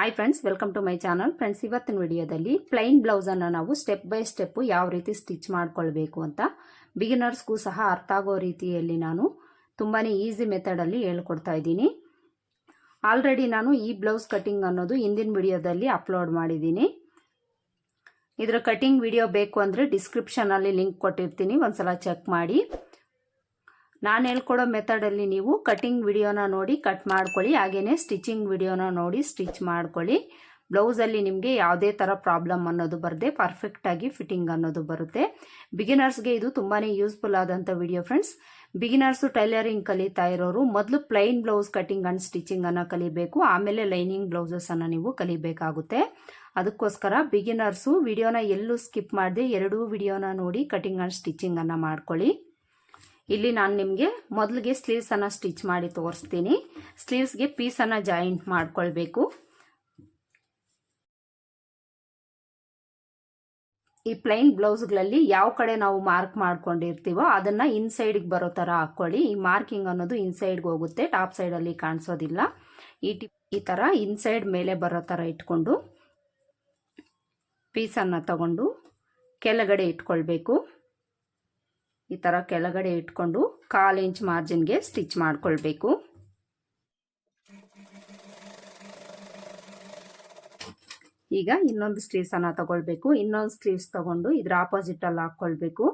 Hi friends welcome to my channel friends ಇವತ್ತಿನ ವಿಡಿಯೋದಲ್ಲಿ plain ಬ್ಲೌಸನ್ನು ನಾವು ಸ್ಟೆಪ್ ಬೈ ಸ್ಟೆಪ್ಪು ಯಾವ ರೀತಿ ಸ್ಟಿಚ್ ಮಾಡ್ಕೊಳ್ಬೇಕು ಅಂತ ಬಿಗಿನರ್ಸ್ಗೂ ಸಹ ಅರ್ಥ ಆಗೋ ರೀತಿಯಲ್ಲಿ ನಾನು ತುಂಬಾ ಈಸಿ ಮೆಥಡಲ್ಲಿ ಹೇಳ್ಕೊಡ್ತಾ ಇದ್ದೀನಿ. ಆಲ್ರೆಡಿ ನಾನು ಈ ಬ್ಲೌಸ್ ಕಟಿಂಗ್ ಅನ್ನೋದು ಹಿಂದಿನ ವಿಡಿಯೋದಲ್ಲಿ ಅಪ್ಲೋಡ್ ಮಾಡಿದ್ದೀನಿ. ಇದರ ಕಟಿಂಗ್ ವಿಡಿಯೋ ಬೇಕು ಅಂದರೆ ಡಿಸ್ಕ್ರಿಪ್ಷನಲ್ಲಿ ಲಿಂಕ್ ಕೊಟ್ಟಿರ್ತೀನಿ, ಒಂದ್ಸಲ ಚೆಕ್ ಮಾಡಿ. ನಾನು ಹೇಳ್ಕೊಡೋ ಮೆಥಡಲ್ಲಿ ನೀವು ಕಟಿಂಗ್ ವಿಡಿಯೋನ ನೋಡಿ ಕಟ್ ಮಾಡ್ಕೊಳ್ಳಿ. ಹಾಗೆಯೇ ಸ್ಟಿಚಿಂಗ್ ವಿಡಿಯೋನ ನೋಡಿ ಸ್ಟಿಚ್ ಮಾಡ್ಕೊಳ್ಳಿ. ಬ್ಲೌಸಲ್ಲಿ ನಿಮಗೆ ಯಾವುದೇ ಥರ ಪ್ರಾಬ್ಲಮ್ ಅನ್ನೋದು ಬರದೆ ಪರ್ಫೆಕ್ಟಾಗಿ ಫಿಟ್ಟಿಂಗ್ ಅನ್ನೋದು ಬರುತ್ತೆ. ಬಿಗಿನರ್ಸ್ಗೆ ಇದು ತುಂಬಾ ಯೂಸ್ಫುಲ್ ಆದಂಥ ವಿಡಿಯೋ ಫ್ರೆಂಡ್ಸ್ ಬಿಗಿನರ್ಸು ಟೈಲರಿಂಗ್ ಕಲಿತಾ ಇರೋರು, ಮೊದಲು ಪ್ಲೈನ್ ಬ್ಲೌಸ್ ಕಟಿಂಗ್ ಆ್ಯಂಡ್ ಸ್ಟಿಚಿಂಗನ್ನು ಕಲಿಬೇಕು. ಆಮೇಲೆ ಲೈನಿಂಗ್ ಬ್ಲೌಸಸನ್ನು ನೀವು ಕಲಿಬೇಕಾಗುತ್ತೆ. ಅದಕ್ಕೋಸ್ಕರ ಬಿಗಿನರ್ಸು ವಿಡಿಯೋನ ಎಲ್ಲೂ ಸ್ಕಿಪ್ ಮಾಡದೆ, ಎರಡೂ ವಿಡಿಯೋನ ನೋಡಿ ಕಟಿಂಗ್ ಆ್ಯಂಡ್ ಸ್ಟಿಚಿಂಗನ್ನು ಮಾಡ್ಕೊಳ್ಳಿ. ಇಲ್ಲಿ ನಾನು ನಿಮಗೆ ಮೊದಲಿಗೆ ಸ್ಲೀವ್ಸನ್ನು ಸ್ಟಿಚ್ ಮಾಡಿ ತೋರಿಸ್ತೀನಿ. ಸ್ಲೀವ್ಸ್ಗೆ ಪೀಸನ್ನು ಜಾಯಿಂಟ್ ಮಾಡ್ಕೊಳ್ಬೇಕು. ಈ ಪ್ಲೈನ್ ಬ್ಲೌಸ್ಗಳಲ್ಲಿ ಯಾವ ಕಡೆ ನಾವು ಮಾರ್ಕ್ ಮಾಡ್ಕೊಂಡಿರ್ತೀವೋ ಅದನ್ನು ಇನ್ಸೈಡ್ಗೆ ಬರೋ ಥರ ಹಾಕ್ಕೊಳ್ಳಿ ಈ ಮಾರ್ಕಿಂಗ್ ಅನ್ನೋದು ಇನ್ಸೈಡ್ಗೆ ಹೋಗುತ್ತೆ ಟಾಪ್ ಸೈಡಲ್ಲಿ ಕಾಣಿಸೋದಿಲ್ಲ. ಈ ಟಿ ಈ ಥರ ಇನ್ಸೈಡ್ ಮೇಲೆ ಬರೋ ಥರ ಇಟ್ಕೊಂಡು ಪೀಸನ್ನು ತಗೊಂಡು ಕೆಳಗಡೆ ಇಟ್ಕೊಳ್ಬೇಕು. ಈ ಥರ ಕೆಳಗಡೆ ಇಟ್ಕೊಂಡು ಕಾಲು ಇಂಚ್ ಮಾರ್ಜಿನ್ಗೆ ಸ್ಟಿಚ್ ಮಾಡಿಕೊಳ್ಬೇಕು. ಈಗ ಇನ್ನೊಂದು ಸ್ಲೀವ್ಸನ್ನು ತಗೊಳ್ಬೇಕು. ಇನ್ನೊಂದು ಸ್ಲೀವ್ಸ್ ತಗೊಂಡು ಇದ್ರ ಆಪೋಸಿಟಲ್ಲಿ ಹಾಕ್ಕೊಳ್ಬೇಕು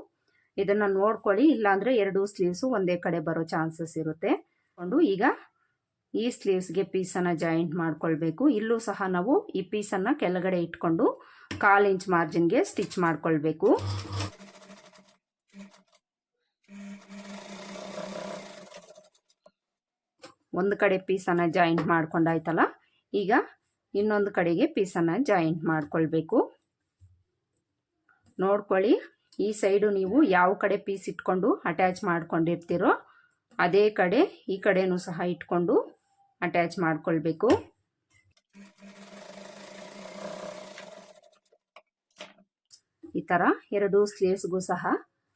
ಇದನ್ನು ನೋಡ್ಕೊಳ್ಳಿ, ಇಲ್ಲಾಂದರೆ ಎರಡು ಸ್ಲೀವ್ಸು ಒಂದೇ ಕಡೆ ಬರೋ ಚಾನ್ಸಸ್ ಇರುತ್ತೆ. ಕೊಂಡು ಈಗ ಈ ಸ್ಲೀವ್ಸ್ಗೆ ಪೀಸನ್ನು ಜಾಯಿಂಟ್ ಮಾಡ್ಕೊಳ್ಬೇಕು. ಇಲ್ಲೂ ಸಹ ನಾವು ಈ ಪೀಸನ್ನು ಕೆಳಗಡೆ ಇಟ್ಕೊಂಡು ಕಾಲು ಇಂಚ್ ಮಾರ್ಜಿನ್ಗೆ ಸ್ಟಿಚ್ ಮಾಡ್ಕೊಳ್ಬೇಕು. ಒಂದು ಕಡೆ ಪೀಸನ್ನು ಜಾಯಿಂಟ್ ಮಾಡ್ಕೊಂಡಾಯ್ತಲ್ಲ ಈಗ ಇನ್ನೊಂದು ಕಡೆಗೆ ಪೀಸನ್ನು ಜಾಯಿಂಟ್ ಮಾಡ್ಕೊಳ್ಬೇಕು. ನೋಡ್ಕೊಳ್ಳಿ, ಈ ಸೈಡು ನೀವು ಯಾವ ಕಡೆ ಪೀಸ್ ಇಟ್ಕೊಂಡು ಅಟ್ಯಾಚ್ ಮಾಡ್ಕೊಂಡಿರ್ತೀರೋ, ಅದೇ ಕಡೆ ಈ ಕಡೆನೂ ಸಹ ಇಟ್ಕೊಂಡು ಅಟ್ಯಾಚ್ ಮಾಡ್ಕೊಳ್ಬೇಕು. ಈ ಥರ ಎರಡು ಸ್ಲೀವ್ಸ್ಗೂ ಸಹ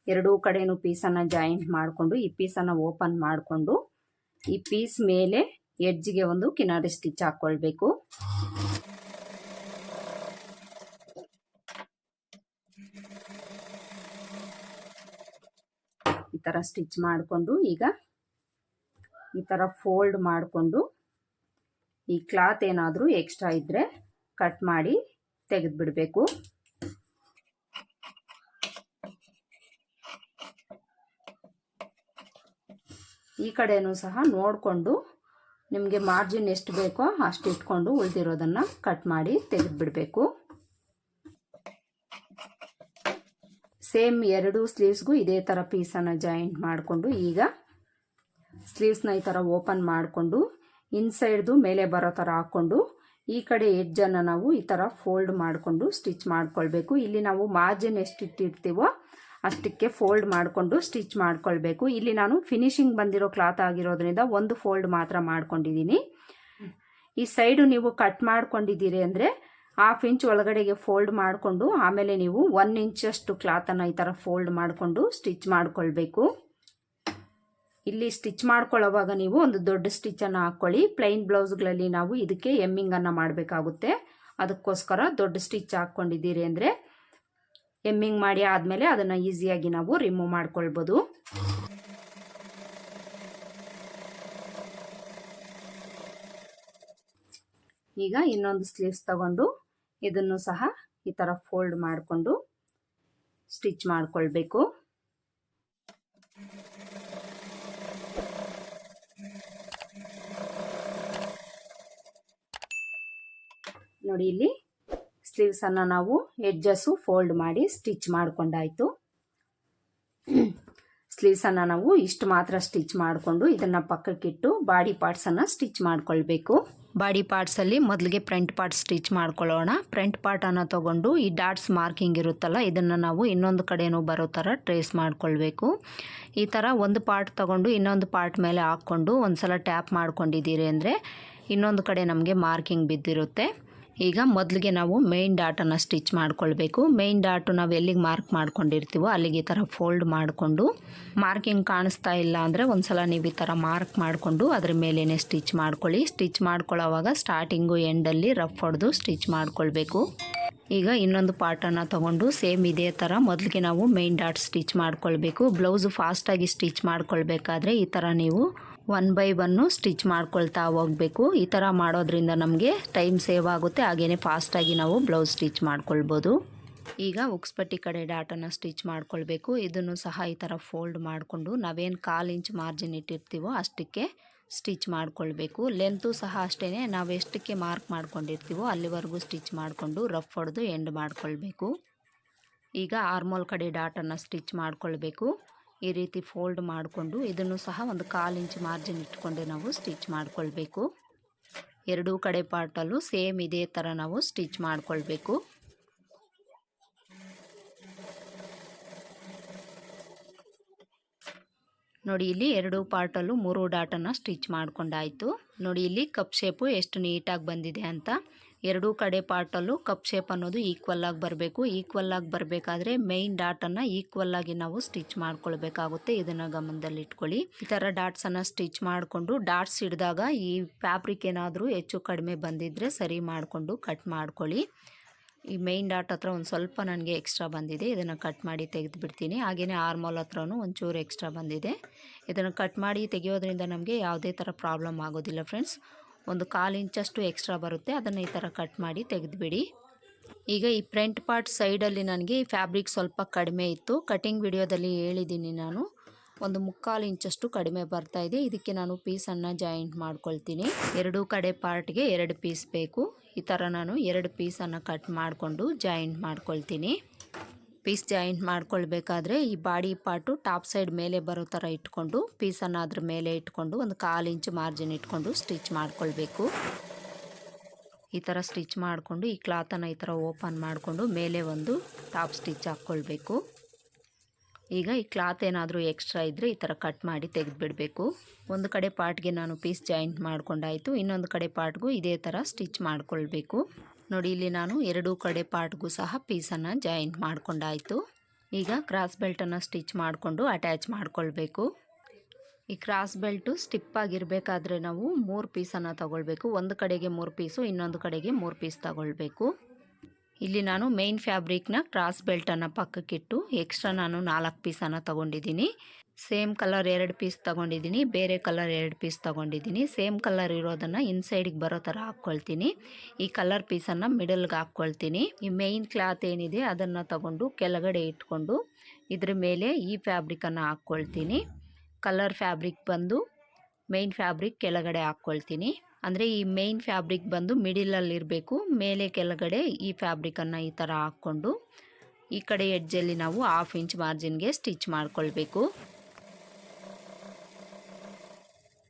ಎರಡೂ ಕಡೆನೂ ಪೀಸನ್ನು ಜಾಯಿಂಟ್ ಮಾಡಿಕೊಂಡು ಈ ಪೀಸನ್ನು ಓಪನ್ ಮಾಡಿಕೊಂಡು ಈ ಪೀಸ್ ಮೇಲೆ ಎಡ್ಜ್ಗೆ ಒಂದು ಕಿನಾರಿ ಸ್ಟಿಚ್ ಹಾಕ್ಕೊಳ್ಬೇಕು ಈ ಥರ ಸ್ಟಿಚ್ ಮಾಡಿಕೊಂಡು ಈಗ ಈ ಥರ ಫೋಲ್ಡ್ ಮಾಡಿಕೊಂಡು ಈ ಕ್ಲಾತ್ ಏನಾದರೂ ಎಕ್ಸ್ಟ್ರಾ ಇದ್ದರೆ ಕಟ್ ಮಾಡಿ ತೆಗೆದುಬಿಡಬೇಕು. ಕಡೆನೂ ಸಹ ನೋಡಿಕೊಂಡು ನಿಮಗೆ ಮಾರ್ಜಿನ್ ಎಷ್ಟು ಬೇಕೋ ಅಷ್ಟು ಇಟ್ಕೊಂಡು ಉಳಿದಿರೋದನ್ನು ಕಟ್ ಮಾಡಿ ತೆಗೆದುಬಿಡಬೇಕು. ಸೇಮ್ ಎರಡು ಸ್ಲೀವ್ಸ್ಗೂ ಇದೇ ಥರ ಪೀಸನ್ನು ಜಾಯಿಂಟ್ ಮಾಡಿಕೊಂಡು ಈಗ ಸ್ಲೀವ್ಸ್ನ ಈ ಥರ ಓಪನ್ ಮಾಡಿಕೊಂಡು ಇನ್ಸೈಡ್ದು ಮೇಲೆ ಬರೋ ಥರ ಹಾಕ್ಕೊಂಡು ಈ ಕಡೆ ಎಡ್ಜನ್ನು ನಾವು ಈ ಥರ ಫೋಲ್ಡ್ ಮಾಡಿಕೊಂಡು ಸ್ಟಿಚ್ ಮಾಡ್ಕೊಳ್ಬೇಕು. ಇಲ್ಲಿ ನಾವು ಮಾರ್ಜಿನ್ ಎಷ್ಟು ಇಟ್ಟಿರ್ತೀವೋ ಅಷ್ಟಕ್ಕೆ ಫೋಲ್ಡ್ ಮಾಡಿಕೊಂಡು ಸ್ಟಿಚ್ ಮಾಡ್ಕೊಳ್ಬೇಕು. ಇಲ್ಲಿ ನಾನು ಫಿನಿಶಿಂಗ್ ಬಂದಿರೋ ಕ್ಲಾತ್ ಆಗಿರೋದ್ರಿಂದ ಒಂದು ಫೋಲ್ಡ್ ಮಾತ್ರ ಮಾಡ್ಕೊಂಡಿದ್ದೀನಿ. ಈ ಸೈಡು ನೀವು ಕಟ್ ಮಾಡ್ಕೊಂಡಿದ್ದೀರಿ ಅಂದರೆ ಹಾಫ್ ಇಂಚ್ ಒಳಗಡೆಗೆ ಫೋಲ್ಡ್ ಮಾಡಿಕೊಂಡು ಆಮೇಲೆ ನೀವು ಒನ್ ಇಂಚಷ್ಟು ಕ್ಲಾತನ್ನು ಈ ಥರ ಫೋಲ್ಡ್ ಮಾಡಿಕೊಂಡು ಸ್ಟಿಚ್ ಮಾಡ್ಕೊಳ್ಬೇಕು. ಇಲ್ಲಿ ಸ್ಟಿಚ್ ಮಾಡ್ಕೊಳ್ಳೋವಾಗ ನೀವು ಒಂದು ದೊಡ್ಡ ಸ್ಟಿಚ್ಚನ್ನು ಹಾಕ್ಕೊಳ್ಳಿ. ಪ್ಲೈನ್ ಬ್ಲೌಸ್ಗಳಲ್ಲಿ ನಾವು ಇದಕ್ಕೆ ಎಮ್ಮಿಂಗನ್ನು ಮಾಡಬೇಕಾಗುತ್ತೆ. ಅದಕ್ಕೋಸ್ಕರ ದೊಡ್ಡ ಸ್ಟಿಚ್ ಹಾಕ್ಕೊಂಡಿದ್ದೀರಿ ಅಂದರೆ ಎಮ್ಮಿಂಗ್ ಮಾಡಿ ಆದಮೇಲೆ ಅದನ್ನು ಈಸಿಯಾಗಿ ನಾವು ರಿಮೂವ್ ಮಾಡ್ಕೊಳ್ಬೋದು. ಈಗ ಇನ್ನೊಂದು ಸ್ಲೀವ್ಸ್ ತಗೊಂಡು ಇದನ್ನು ಸಹ ಈ ಥರ ಫೋಲ್ಡ್ ಮಾಡಿಕೊಂಡು ಸ್ಟಿಚ್ ಮಾಡಿಕೊಳ್ಬೇಕು. ನೋಡಿ ಇಲ್ಲಿ ಸ್ಲೀವ್ಸನ್ನು ನಾವು ಎಡ್ಜಸ್ಸು ಫೋಲ್ಡ್ ಮಾಡಿ ಸ್ಟಿಚ್ ಮಾಡಿಕೊಂಡಾಯಿತು. ಸ್ಲೀವ್ಸನ್ನು ನಾವು ಇಷ್ಟು ಮಾತ್ರ ಸ್ಟಿಚ್ ಮಾಡಿಕೊಂಡು ಇದನ್ನು ಪಕ್ಕಕ್ಕಿಟ್ಟು ಬಾಡಿ ಪಾರ್ಟ್ಸನ್ನು ಸ್ಟಿಚ್ ಮಾಡಿಕೊಳ್ಬೇಕು. ಬಾಡಿ ಪಾರ್ಟ್ಸಲ್ಲಿ ಮೊದಲಿಗೆ ಫ್ರಂಟ್ ಪಾರ್ಟ್ ಸ್ಟಿಚ್ ಮಾಡ್ಕೊಳ್ಳೋಣ. ಫ್ರಂಟ್ ಪಾರ್ಟನ್ನು ತೊಗೊಂಡು ಈ ಡಾಟ್ಸ್ ಮಾರ್ಕಿಂಗ್ ಇರುತ್ತಲ್ಲ, ಇದನ್ನು ನಾವು ಇನ್ನೊಂದು ಕಡೆನೂ ಬರೋ ಥರ ಟ್ರೇಸ್ ಮಾಡ್ಕೊಳ್ಬೇಕು. ಈ ಥರ ಒಂದು ಪಾರ್ಟ್ ತೊಗೊಂಡು ಇನ್ನೊಂದು ಪಾರ್ಟ್ ಮೇಲೆ ಹಾಕ್ಕೊಂಡು ಒಂದು ಸಲ ಟ್ಯಾಪ್ ಮಾಡ್ಕೊಂಡಿದ್ದೀರಿ ಅಂದರೆ ಇನ್ನೊಂದು ಕಡೆ ನಮಗೆ ಮಾರ್ಕಿಂಗ್ ಬಿದ್ದಿರುತ್ತೆ. ಈಗ ಮೊದಲಿಗೆ ನಾವು ಮೇನ್ ಡಾಟನ್ನು ಸ್ಟಿಚ್ ಮಾಡ್ಕೊಳ್ಬೇಕು. ಮೇನ್ ಡಾಟು ನಾವು ಎಲ್ಲಿಗೆ ಮಾರ್ಕ್ ಮಾಡ್ಕೊಂಡಿರ್ತೀವೋ ಅಲ್ಲಿಗೆ ಈ ಥರ ಫೋಲ್ಡ್ ಮಾಡಿಕೊಂಡು ಮಾರ್ಕಿಂಗ್ ಕಾಣಿಸ್ತಾ ಇಲ್ಲ ಅಂದರೆ ಒಂದ್ಸಲ ನೀವು ಈ ಥರ ಮಾರ್ಕ್ ಮಾಡಿಕೊಂಡು ಅದ್ರ ಮೇಲೇ ಸ್ಟಿಚ್ ಮಾಡ್ಕೊಳ್ಳಿ. ಸ್ಟಿಚ್ ಮಾಡ್ಕೊಳ್ಳೋವಾಗ ಸ್ಟಾರ್ಟಿಂಗು ಎಂಡಲ್ಲಿ ರಫ್ ಹೊಡೆದು ಸ್ಟಿಚ್ ಮಾಡ್ಕೊಳ್ಬೇಕು. ಈಗ ಇನ್ನೊಂದು ಪಾರ್ಟನ್ನು ತಗೊಂಡು ಸೇಮ್ ಇದೇ ಥರ ಮೊದಲಿಗೆ ನಾವು ಮೇನ್ ಡಾಟ್ ಸ್ಟಿಚ್ ಮಾಡ್ಕೊಳ್ಬೇಕು. ಬ್ಲೌಸು ಫಾಸ್ಟಾಗಿ ಸ್ಟಿಚ್ ಮಾಡ್ಕೊಳ್ಬೇಕಾದ್ರೆ ಈ ಥರ ನೀವು ಒನ್ ಬೈ ಒನ್ನು ಸ್ಟಿಚ್ ಮಾಡ್ಕೊಳ್ತಾ ಹೋಗಬೇಕು. ಈ ಥರ ಮಾಡೋದ್ರಿಂದ ನಮಗೆ ಟೈಮ್ ಸೇವ್ ಆಗುತ್ತೆ. ಹಾಗೆಯೇ ಫಾಸ್ಟಾಗಿ ನಾವು ಬ್ಲೌಸ್ ಸ್ಟಿಚ್ ಮಾಡ್ಕೊಳ್ಬೋದು. ಈಗ ಉಕ್ಸ್ಪಟ್ಟಿ ಕಡೆ ಡಾಟನ್ನು ಸ್ಟಿಚ್ ಮಾಡ್ಕೊಳ್ಬೇಕು. ಇದನ್ನು ಸಹ ಈ ಥರ ಫೋಲ್ಡ್ ಮಾಡಿಕೊಂಡು ನಾವೇನು ಕಾಲು ಇಂಚ್ ಮಾರ್ಜಿನ್ ಇಟ್ಟಿರ್ತೀವೋ ಅಷ್ಟಕ್ಕೆ ಸ್ಟಿಚ್ ಮಾಡ್ಕೊಳ್ಬೇಕು. ಲೆಂತು ಸಹ ಅಷ್ಟೇ ನಾವು ಎಷ್ಟಕ್ಕೆ ಮಾರ್ಕ್ ಮಾಡ್ಕೊಂಡಿರ್ತೀವೋ ಅಲ್ಲಿವರೆಗೂ ಸ್ಟಿಚ್ ಮಾಡಿಕೊಂಡು ರಫ್ ಹೊಡೆದು ಎಂಡ್ ಮಾಡ್ಕೊಳ್ಬೇಕು. ಈಗ ಆರ್ಮೋಲ್ ಕಡೆ ಡಾಟನ್ನು ಸ್ಟಿಚ್ ಮಾಡ್ಕೊಳ್ಬೇಕು. ಈ ರೀತಿ ಫೋಲ್ಡ್ ಮಾಡಿಕೊಂಡು ಇದನ್ನು ಸಹ ಒಂದು ಕಾಲು ಇಂಚ್ ಮಾರ್ಜಿನ್ ಇಟ್ಕೊಂಡೆ ನಾವು ಸ್ಟಿಚ್ ಮಾಡಿಕೊಳ್ಬೇಕು. ಎರಡೂ ಕಡೆ ಪಾರ್ಟಲ್ಲೂ ಸೇಮ್ ಇದೇ ಥರ ನಾವು ಸ್ಟಿಚ್ ಮಾಡಿಕೊಳ್ಬೇಕು. ನೋಡಿ, ಇಲ್ಲಿ ಎರಡೂ ಪಾರ್ಟಲ್ಲೂ ಮೂರು ಡಾಟನ್ನು ಸ್ಟಿಚ್ ಮಾಡಿಕೊಂಡಾಯಿತು. ನೋಡಿ, ಇಲ್ಲಿ ಕಪ್ ಶೇಪು ಎಷ್ಟು ನೀಟಾಗಿ ಬಂದಿದೆ ಅಂತ. ಎರಡೂ ಕಡೆ ಪಾರ್ಟಲ್ಲೂ ಕಪ್ ಶೇಪ್ ಅನ್ನೋದು ಈಕ್ವಲ್ ಆಗಿ ಬರಬೇಕು. ಈಕ್ವಲ್ ಆಗಿ ಬರಬೇಕಾದ್ರೆ ಮೇಯ್ನ್ ಡಾಟನ್ನು ಈಕ್ವಲ್ ಆಗಿ ನಾವು ಸ್ಟಿಚ್ ಮಾಡ್ಕೊಳ್ಬೇಕಾಗುತ್ತೆ. ಇದನ್ನು ಗಮನದಲ್ಲಿ ಇಟ್ಕೊಳ್ಳಿ. ಈ ಥರ ಡಾಟ್ಸನ್ನು ಸ್ಟಿಚ್ ಮಾಡಿಕೊಂಡು ಡಾಟ್ಸ್ ಹಿಡಿದಾಗ ಈ ಫ್ಯಾಬ್ರಿಕ್ ಏನಾದರೂ ಹೆಚ್ಚು ಕಡಿಮೆ ಬಂದಿದ್ದರೆ ಸರಿ ಮಾಡಿಕೊಂಡು ಕಟ್ ಮಾಡ್ಕೊಳ್ಳಿ. ಈ ಮೇಯ್ನ್ ಡಾಟ್ ಹತ್ರ ಒಂದು ಸ್ವಲ್ಪ ನನಗೆ ಎಕ್ಸ್ಟ್ರಾ ಬಂದಿದೆ. ಇದನ್ನು ಕಟ್ ಮಾಡಿ ತೆಗೆದು ಬಿಡ್ತೀನಿ ಹಾಗೆಯೇ ಆರ್ಮೋಲ್ ಹತ್ರನೂ ಒಂಚೂರು ಎಕ್ಸ್ಟ್ರಾ ಬಂದಿದೆ. ಇದನ್ನು ಕಟ್ ಮಾಡಿ ತೆಗೆಯೋದ್ರಿಂದ ನಮಗೆ ಯಾವುದೇ ಥರ ಪ್ರಾಬ್ಲಮ್ ಆಗೋದಿಲ್ಲ ಫ್ರೆಂಡ್ಸ್ ಒಂದು ಕಾಲು ಇಂಚಷ್ಟು ಎಕ್ಸ್ಟ್ರಾ ಬರುತ್ತೆ. ಅದನ್ನು ಈ ಥರ ಕಟ್ ಮಾಡಿ ತೆಗೆದುಬಿಡಿ. ಈಗ ಈ ಫ್ರಂಟ್ ಪಾರ್ಟ್ ಸೈಡಲ್ಲಿ ನನಗೆ ಈ ಫ್ಯಾಬ್ರಿಕ್ ಸ್ವಲ್ಪ ಕಡಿಮೆ ಇತ್ತು. ಕಟಿಂಗ್ ವಿಡಿಯೋದಲ್ಲಿ ಹೇಳಿದ್ದೀನಿ ನಾನು. ಒಂದು ಮುಕ್ಕಾಲು ಇಂಚಷ್ಟು ಕಡಿಮೆ ಬರ್ತಾ ಇದೆ. ಇದಕ್ಕೆ ನಾನು ಪೀಸನ್ನು ಜಾಯಿಂಟ್ ಮಾಡ್ಕೊಳ್ತೀನಿ. ಎರಡೂ ಕಡೆ ಪಾರ್ಟ್ಗೆ ಎರಡು ಪೀಸ್ ಬೇಕು. ಈ ಥರ ನಾನು ಎರಡು ಪೀಸನ್ನು ಕಟ್ ಮಾಡಿಕೊಂಡು ಜಾಯಿಂಟ್ ಮಾಡ್ಕೊಳ್ತೀನಿ. ಪೀಸ್ ಜಾಯಿಂಟ್ ಮಾಡ್ಕೊಳ್ಬೇಕಾದ್ರೆ ಈ ಬಾಡಿ ಪಾರ್ಟು ಟಾಪ್ ಸೈಡ್ ಮೇಲೆ ಬರೋ ಥರ ಇಟ್ಕೊಂಡು, ಪೀಸನ್ನು ಅದ್ರ ಮೇಲೆ ಇಟ್ಕೊಂಡು, ಒಂದು ಕಾಲು ಇಂಚ್ ಮಾರ್ಜಿನ್ ಇಟ್ಕೊಂಡು ಸ್ಟಿಚ್ ಮಾಡ್ಕೊಳ್ಬೇಕು. ಈ ಥರ ಸ್ಟಿಚ್ ಮಾಡಿಕೊಂಡು, ಈ ಕ್ಲಾತನ್ನು ಈ ಥರ ಓಪನ್ ಮಾಡಿಕೊಂಡು ಮೇಲೆ ಒಂದು ಟಾಪ್ ಸ್ಟಿಚ್ ಹಾಕ್ಕೊಳ್ಬೇಕು. ಈಗ ಈ ಕ್ಲಾತ್ ಏನಾದರೂ ಎಕ್ಸ್ಟ್ರಾ ಇದ್ದರೆ ಈ ಥರ ಕಟ್ ಮಾಡಿ ತೆಗೆದುಬಿಡಬೇಕು. ಒಂದು ಕಡೆ ಪಾರ್ಟ್ಗೆ ನಾನು ಪೀಸ್ ಜಾಯಿಂಟ್ ಮಾಡ್ಕೊಂಡಾಯಿತು, ಇನ್ನೊಂದು ಕಡೆ ಪಾರ್ಟ್ಗೂ ಇದೇ ಥರ ಸ್ಟಿಚ್ ಮಾಡ್ಕೊಳ್ಬೇಕು. ನೋಡಿ, ಇಲ್ಲಿ ನಾನು ಎರಡೂ ಕಡೆ ಪಾರ್ಟ್ಗೂ ಸಹ ಪೀಸನ್ನು ಜಾಯಿಂಟ್ ಮಾಡಿಕೊಂಡಾಯಿತು. ಈಗ ಕ್ರಾಸ್ ಬೆಲ್ಟನ್ನು ಸ್ಟಿಚ್ ಮಾಡಿಕೊಂಡು ಅಟ್ಯಾಚ್ ಮಾಡಿಕೊಳ್ಬೇಕು. ಈ ಕ್ರಾಸ್ ಬೆಲ್ಟು ಸ್ಟಿಪ್ಪಾಗಿರಬೇಕಾದ್ರೆ ನಾವು ಮೂರು ಪೀಸನ್ನು ತಗೊಳ್ಬೇಕು. ಒಂದು ಕಡೆಗೆ ಮೂರು ಪೀಸು, ಇನ್ನೊಂದು ಕಡೆಗೆ ಮೂರು ಪೀಸ್ ತಗೊಳ್ಬೇಕು. ಇಲ್ಲಿ ನಾನು ಮೇನ್ ಫ್ಯಾಬ್ರಿಕ್ನ ಕ್ರಾಸ್ ಬೆಲ್ಟನ್ನು ಪಕ್ಕಕ್ಕಿಟ್ಟು ಎಕ್ಸ್ಟ್ರಾ ನಾನು ನಾಲ್ಕು ಪೀಸನ್ನು ತೊಗೊಂಡಿದ್ದೀನಿ. ಸೇಮ್ ಕಲರ್ ಎರಡು ಪೀಸ್ ತೊಗೊಂಡಿದ್ದೀನಿ, ಬೇರೆ ಕಲರ್ ಎರಡು ಪೀಸ್ ತೊಗೊಂಡಿದ್ದೀನಿ. ಸೇಮ್ ಕಲರ್ ಇರೋದನ್ನು ಇನ್ಸೈಡಿಗೆ ಬರೋ ಥರ ಹಾಕ್ಕೊಳ್ತೀನಿ. ಈ ಕಲರ್ ಪೀಸನ್ನು ಮಿಡಲ್ಗೆ ಹಾಕ್ಕೊಳ್ತೀನಿ. ಈ ಮೇಯ್ನ್ ಕ್ಲಾತ್ ಏನಿದೆ ಅದನ್ನು ತಗೊಂಡು ಕೆಳಗಡೆ ಇಟ್ಕೊಂಡು, ಇದ್ರ ಮೇಲೆ ಈ ಫ್ಯಾಬ್ರಿಕನ್ನು ಹಾಕ್ಕೊಳ್ತೀನಿ. ಕಲರ್ ಫ್ಯಾಬ್ರಿಕ್ ಬಂದು ಮೇಯ್ನ್ ಫ್ಯಾಬ್ರಿಕ್ ಕೆಳಗಡೆ ಹಾಕ್ಕೊಳ್ತೀನಿ. ಅಂದರೆ ಈ ಮೇಯ್ನ್ ಫ್ಯಾಬ್ರಿಕ್ ಬಂದು ಮಿಡಿಲಲ್ಲಿ ಇರಬೇಕು. ಮೇಲೆ ಕೆಳಗಡೆ ಈ ಫ್ಯಾಬ್ರಿಕನ್ನು ಈ ಥರ ಹಾಕ್ಕೊಂಡು, ಈ ಕಡೆ ಎಡ್ಜಲ್ಲಿ ನಾವು ಹಾಫ್ ಇಂಚ್ ಮಾರ್ಜಿನ್ಗೆ ಸ್ಟಿಚ್ ಮಾಡ್ಕೊಳ್ಬೇಕು.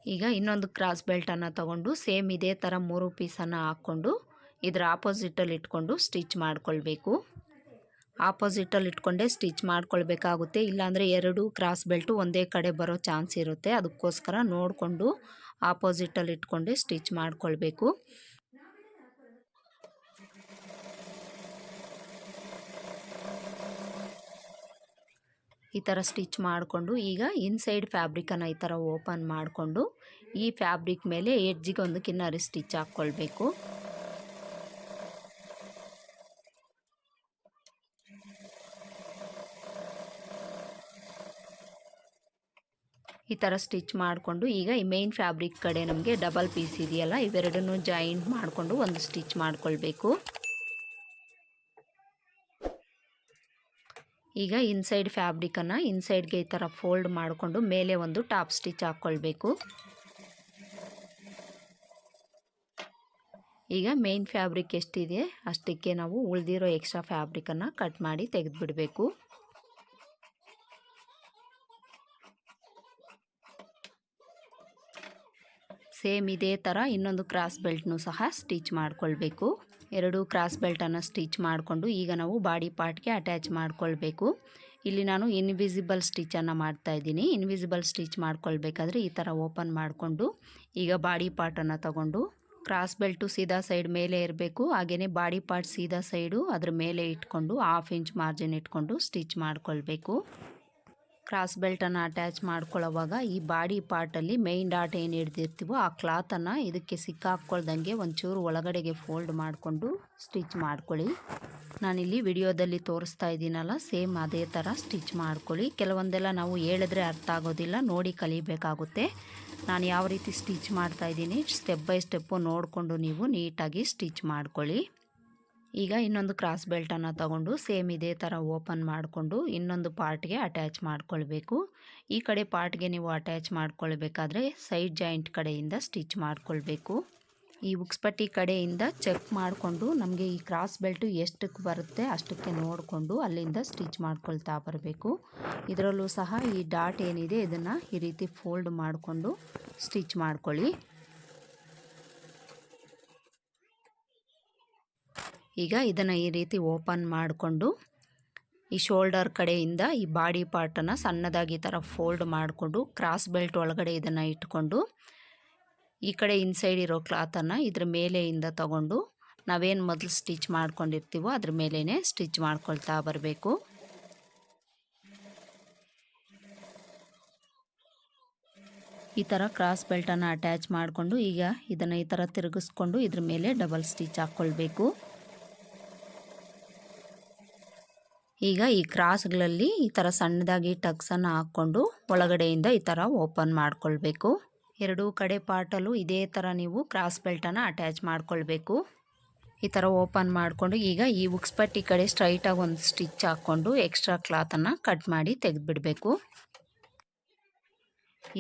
ಈಗ ಇನ್ನೊಂದು ಕ್ರಾಸ್ ಬೆಲ್ಟನ್ನು ತಗೊಂಡು ಸೇಮ್ ಇದೇ ಥರ ಮೂರು ಪೀಸನ್ನು ಹಾಕ್ಕೊಂಡು, ಇದರ ಆಪೋಸಿಟಲ್ಲಿ ಇಟ್ಕೊಂಡು ಸ್ಟಿಚ್ ಮಾಡ್ಕೊಳ್ಬೇಕು. ಆಪೋಸಿಟಲ್ಲಿ ಇಟ್ಕೊಂಡೇ ಸ್ಟಿಚ್ ಮಾಡ್ಕೊಳ್ಬೇಕಾಗುತ್ತೆ. ಇಲ್ಲಾಂದರೆ ಎರಡು ಕ್ರಾಸ್ ಬೆಲ್ಟು ಒಂದೇ ಕಡೆ ಬರೋ ಚಾನ್ಸ್ ಇರುತ್ತೆ. ಅದಕ್ಕೋಸ್ಕರ ನೋಡಿಕೊಂಡು ಆಪೋಸಿಟಲ್ಲಿ ಇಟ್ಕೊಂಡೆ ಸ್ಟಿಚ್ ಮಾಡಿಕೊಳ್ಬೇಕು. ಈ ಥರ ಸ್ಟಿಚ್ ಮಾಡಿಕೊಂಡು ಈಗ ಇನ್ಸೈಡ್ ಫ್ಯಾಬ್ರಿಕನ್ನು ಈ ಥರ ಓಪನ್ ಮಾಡಿಕೊಂಡು ಈ ಫ್ಯಾಬ್ರಿಕ್ ಮೇಲೆ ಎಡ್ಜಿಗೆ ಒಂದು ಕಿನ್ನರಿ ಸ್ಟಿಚ್ ಹಾಕ್ಕೊಳ್ಬೇಕು. ಈ ಥರ ಸ್ಟಿಚ್ ಮಾಡಿಕೊಂಡು ಈಗ ಈ ಮೇನ್ ಫ್ಯಾಬ್ರಿಕ್ ಕಡೆ ನಮಗೆ ಡಬಲ್ ಪೀಸ್ ಇದೆಯಲ್ಲ, ಇವೆರಡನ್ನು ಜಾಯಿಂಟ್ ಮಾಡಿಕೊಂಡು ಒಂದು ಸ್ಟಿಚ್ ಮಾಡಿಕೊಳ್ಬೇಕು. ಈಗ ಇನ್ಸೈಡ್ ಫ್ಯಾಬ್ರಿಕನ್ನು ಇನ್ಸೈಡ್ಗೆ ಈ ಥರ ಫೋಲ್ಡ್ ಮಾಡಿಕೊಂಡು ಮೇಲೆ ಒಂದು ಟಾಪ್ ಸ್ಟಿಚ್ ಹಾಕ್ಕೊಳ್ಬೇಕು. ಈಗ ಮೇನ್ ಫ್ಯಾಬ್ರಿಕ್ ಎಷ್ಟಿದೆ, ಅಷ್ಟಕ್ಕೆ ನಾವು ಉಳಿದಿರೋ ಎಕ್ಸ್ಟ್ರಾ ಫ್ಯಾಬ್ರಿಕನ್ನು ಕಟ್ ಮಾಡಿ ತೆಗೆದುಬಿಡಬೇಕು. ಸೇಮ್ ಇದೇ ಥರ ಇನ್ನೊಂದು ಕ್ರಾಸ್ ಬೆಲ್ಟ್ನು ಸಹ ಸ್ಟಿಚ್ ಮಾಡಿಕೊಳ್ಬೇಕು. ಎರಡು ಕ್ರಾಸ್ ಬೆಲ್ಟನ್ನು ಸ್ಟಿಚ್ ಮಾಡಿಕೊಂಡು ಈಗ ನಾವು ಬಾಡಿ ಪಾರ್ಟ್ಗೆ ಅಟ್ಯಾಚ್ ಮಾಡಿಕೊಳ್ಬೇಕು. ಇಲ್ಲಿ ನಾನು ಇನ್ವಿಸಿಬಲ್ ಸ್ಟಿಚನ್ನು ಮಾಡ್ತಾ ಇದ್ದೀನಿ. ಇನ್ವಿಸಿಬಲ್ ಸ್ಟಿಚ್ ಮಾಡ್ಕೊಳ್ಬೇಕಾದ್ರೆ ಈ ಥರ ಓಪನ್ ಮಾಡಿಕೊಂಡು ಈಗ ಬಾಡಿ ಪಾರ್ಟನ್ನು ತಗೊಂಡು ಕ್ರಾಸ್ ಬೆಲ್ಟು ಸೀದಾ ಸೈಡ್ ಮೇಲೆ ಇರಬೇಕು. ಹಾಗೆಯೇ ಬಾಡಿ ಪಾರ್ಟ್ ಸೀದಾ ಸೈಡು ಅದ್ರ ಮೇಲೆ ಇಟ್ಕೊಂಡು ಹಾಫ್ ಇಂಚ್ ಮಾರ್ಜಿನ್ ಇಟ್ಕೊಂಡು ಸ್ಟಿಚ್ ಮಾಡ್ಕೊಳ್ಬೇಕು. ಕ್ರಾಸ್ ಬೆಲ್ಟನ್ನು ಅಟ್ಯಾಚ್ ಮಾಡ್ಕೊಳ್ಳೋವಾಗ ಈ ಬಾಡಿ ಪಾರ್ಟಲ್ಲಿ ಮೇಯ್ನ್ ಡಾಟ್ ಏನು ಹಿಡ್ದಿರ್ತೀವೋ ಆ ಕ್ಲಾತನ್ನು ಇದಕ್ಕೆ ಸಿಕ್ಕಾಕ್ಕೊಳ್ದಂಗೆ ಒಂಚೂರು ಒಳಗಡೆಗೆ ಫೋಲ್ಡ್ ಮಾಡಿಕೊಂಡು ಸ್ಟಿಚ್ ಮಾಡ್ಕೊಳ್ಳಿ. ನಾನಿಲ್ಲಿ ವಿಡಿಯೋದಲ್ಲಿ ತೋರಿಸ್ತಾ ಇದ್ದೀನಲ್ಲ ಸೇಮ್ ಅದೇ ಥರ ಸ್ಟಿಚ್ ಮಾಡ್ಕೊಳ್ಳಿ. ಕೆಲವೊಂದೆಲ್ಲ ನಾವು ಹೇಳಿದ್ರೆ ಅರ್ಥ ಆಗೋದಿಲ್ಲ, ನೋಡಿ ಕಲಿಬೇಕಾಗುತ್ತೆ. ನಾನು ಯಾವ ರೀತಿ ಸ್ಟಿಚ್ ಮಾಡ್ತಾ ಇದ್ದೀನಿ ಸ್ಟೆಪ್ ಬೈ ಸ್ಟೆಪ್ಪು ನೋಡಿಕೊಂಡು ನೀವು ನೀಟಾಗಿ ಸ್ಟಿಚ್ ಮಾಡ್ಕೊಳ್ಳಿ. ಈಗ ಇನ್ನೊಂದು ಕ್ರಾಸ್ ಬೆಲ್ಟನ್ನು ತಗೊಂಡು ಸೇಮ್ ಇದೇ ಥರ ಓಪನ್ ಮಾಡಿಕೊಂಡು ಇನ್ನೊಂದು ಪಾರ್ಟ್ಗೆ ಅಟ್ಯಾಚ್ ಮಾಡ್ಕೊಳ್ಬೇಕು. ಈ ಕಡೆ ಪಾರ್ಟ್ಗೆ ನೀವು ಅಟ್ಯಾಚ್ ಮಾಡ್ಕೊಳ್ಬೇಕಾದ್ರೆ ಸೈಡ್ ಜಾಯಿಂಟ್ ಕಡೆಯಿಂದ ಸ್ಟಿಚ್ ಮಾಡಿಕೊಳ್ಬೇಕು. ಈ ಉಕ್ಸ್ಪಟ್ಟಿ ಕಡೆಯಿಂದ ಚೆಕ್ ಮಾಡಿಕೊಂಡು ನಮಗೆ ಈ ಕ್ರಾಸ್ ಬೆಲ್ಟು ಎಷ್ಟಕ್ಕೆ ಬರುತ್ತೆ ಅಷ್ಟಕ್ಕೆ ನೋಡಿಕೊಂಡು ಅಲ್ಲಿಂದ ಸ್ಟಿಚ್ ಮಾಡ್ಕೊಳ್ತಾ ಬರಬೇಕು. ಇದರಲ್ಲೂ ಸಹ ಈ ಡಾಟ್ ಏನಿದೆ ಇದನ್ನು ಈ ರೀತಿ ಫೋಲ್ಡ್ ಮಾಡಿಕೊಂಡು ಸ್ಟಿಚ್ ಮಾಡ್ಕೊಳ್ಳಿ. ಈಗ ಇದನ್ನು ಈ ರೀತಿ ಓಪನ್ ಮಾಡಿಕೊಂಡು ಈ ಶೋಲ್ಡರ್ ಕಡೆಯಿಂದ ಈ ಬಾಡಿ ಪಾರ್ಟನ್ನು ಸಣ್ಣದಾಗಿ ಈ ಥರ ಫೋಲ್ಡ್ ಮಾಡಿಕೊಂಡು ಕ್ರಾಸ್ ಬೆಲ್ಟ್ ಒಳಗಡೆ ಇದನ್ನು ಇಟ್ಕೊಂಡು ಈ ಕಡೆ ಇನ್ಸೈಡ್ ಇರೋ ಕ್ಲಾತನ್ನು ಇದ್ರ ಮೇಲೆಯಿಂದ ತಗೊಂಡು ನಾವೇನು ಮೊದಲು ಸ್ಟಿಚ್ ಮಾಡ್ಕೊಂಡಿರ್ತೀವೋ ಅದ್ರ ಮೇಲೇ ಸ್ಟಿಚ್ ಮಾಡ್ಕೊಳ್ತಾ ಬರಬೇಕು. ಈ ಥರ ಕ್ರಾಸ್ ಬೆಲ್ಟನ್ನು ಅಟ್ಯಾಚ್ ಮಾಡಿಕೊಂಡು ಈಗ ಇದನ್ನು ಈ ಥರ ತಿರುಗಿಸ್ಕೊಂಡು ಇದ್ರ ಮೇಲೆ ಡಬಲ್ ಸ್ಟಿಚ್ ಹಾಕ್ಕೊಳ್ಬೇಕು. ಈಗ ಈ ಕ್ರಾಸ್ಗಳಲ್ಲಿ ಈ ಥರ ಸಣ್ಣದಾಗಿ ಟಕ್ಸನ್ನು ಹಾಕ್ಕೊಂಡು ಒಳಗಡೆಯಿಂದ ಈ ಥರ ಓಪನ್ ಮಾಡ್ಕೊಳ್ಬೇಕು. ಎರಡೂ ಕಡೆ ಪಾರ್ಟಲ್ಲೂ ಇದೇ ಥರ ನೀವು ಕ್ರಾಸ್ ಬೆಲ್ಟನ್ನು ಅಟ್ಯಾಚ್ ಮಾಡ್ಕೊಳ್ಬೇಕು. ಈ ಥರ ಓಪನ್ ಮಾಡಿಕೊಂಡು ಈಗ ಈ ಉಕ್ಸ್ಪಟ್ಟಿ ಕಡೆ ಸ್ಟ್ರೈಟಾಗಿ ಒಂದು ಸ್ಟಿಚ್ ಹಾಕ್ಕೊಂಡು ಎಕ್ಸ್ಟ್ರಾ ಕ್ಲಾತನ್ನು ಕಟ್ ಮಾಡಿ ತೆಗೆದುಬಿಡಬೇಕು.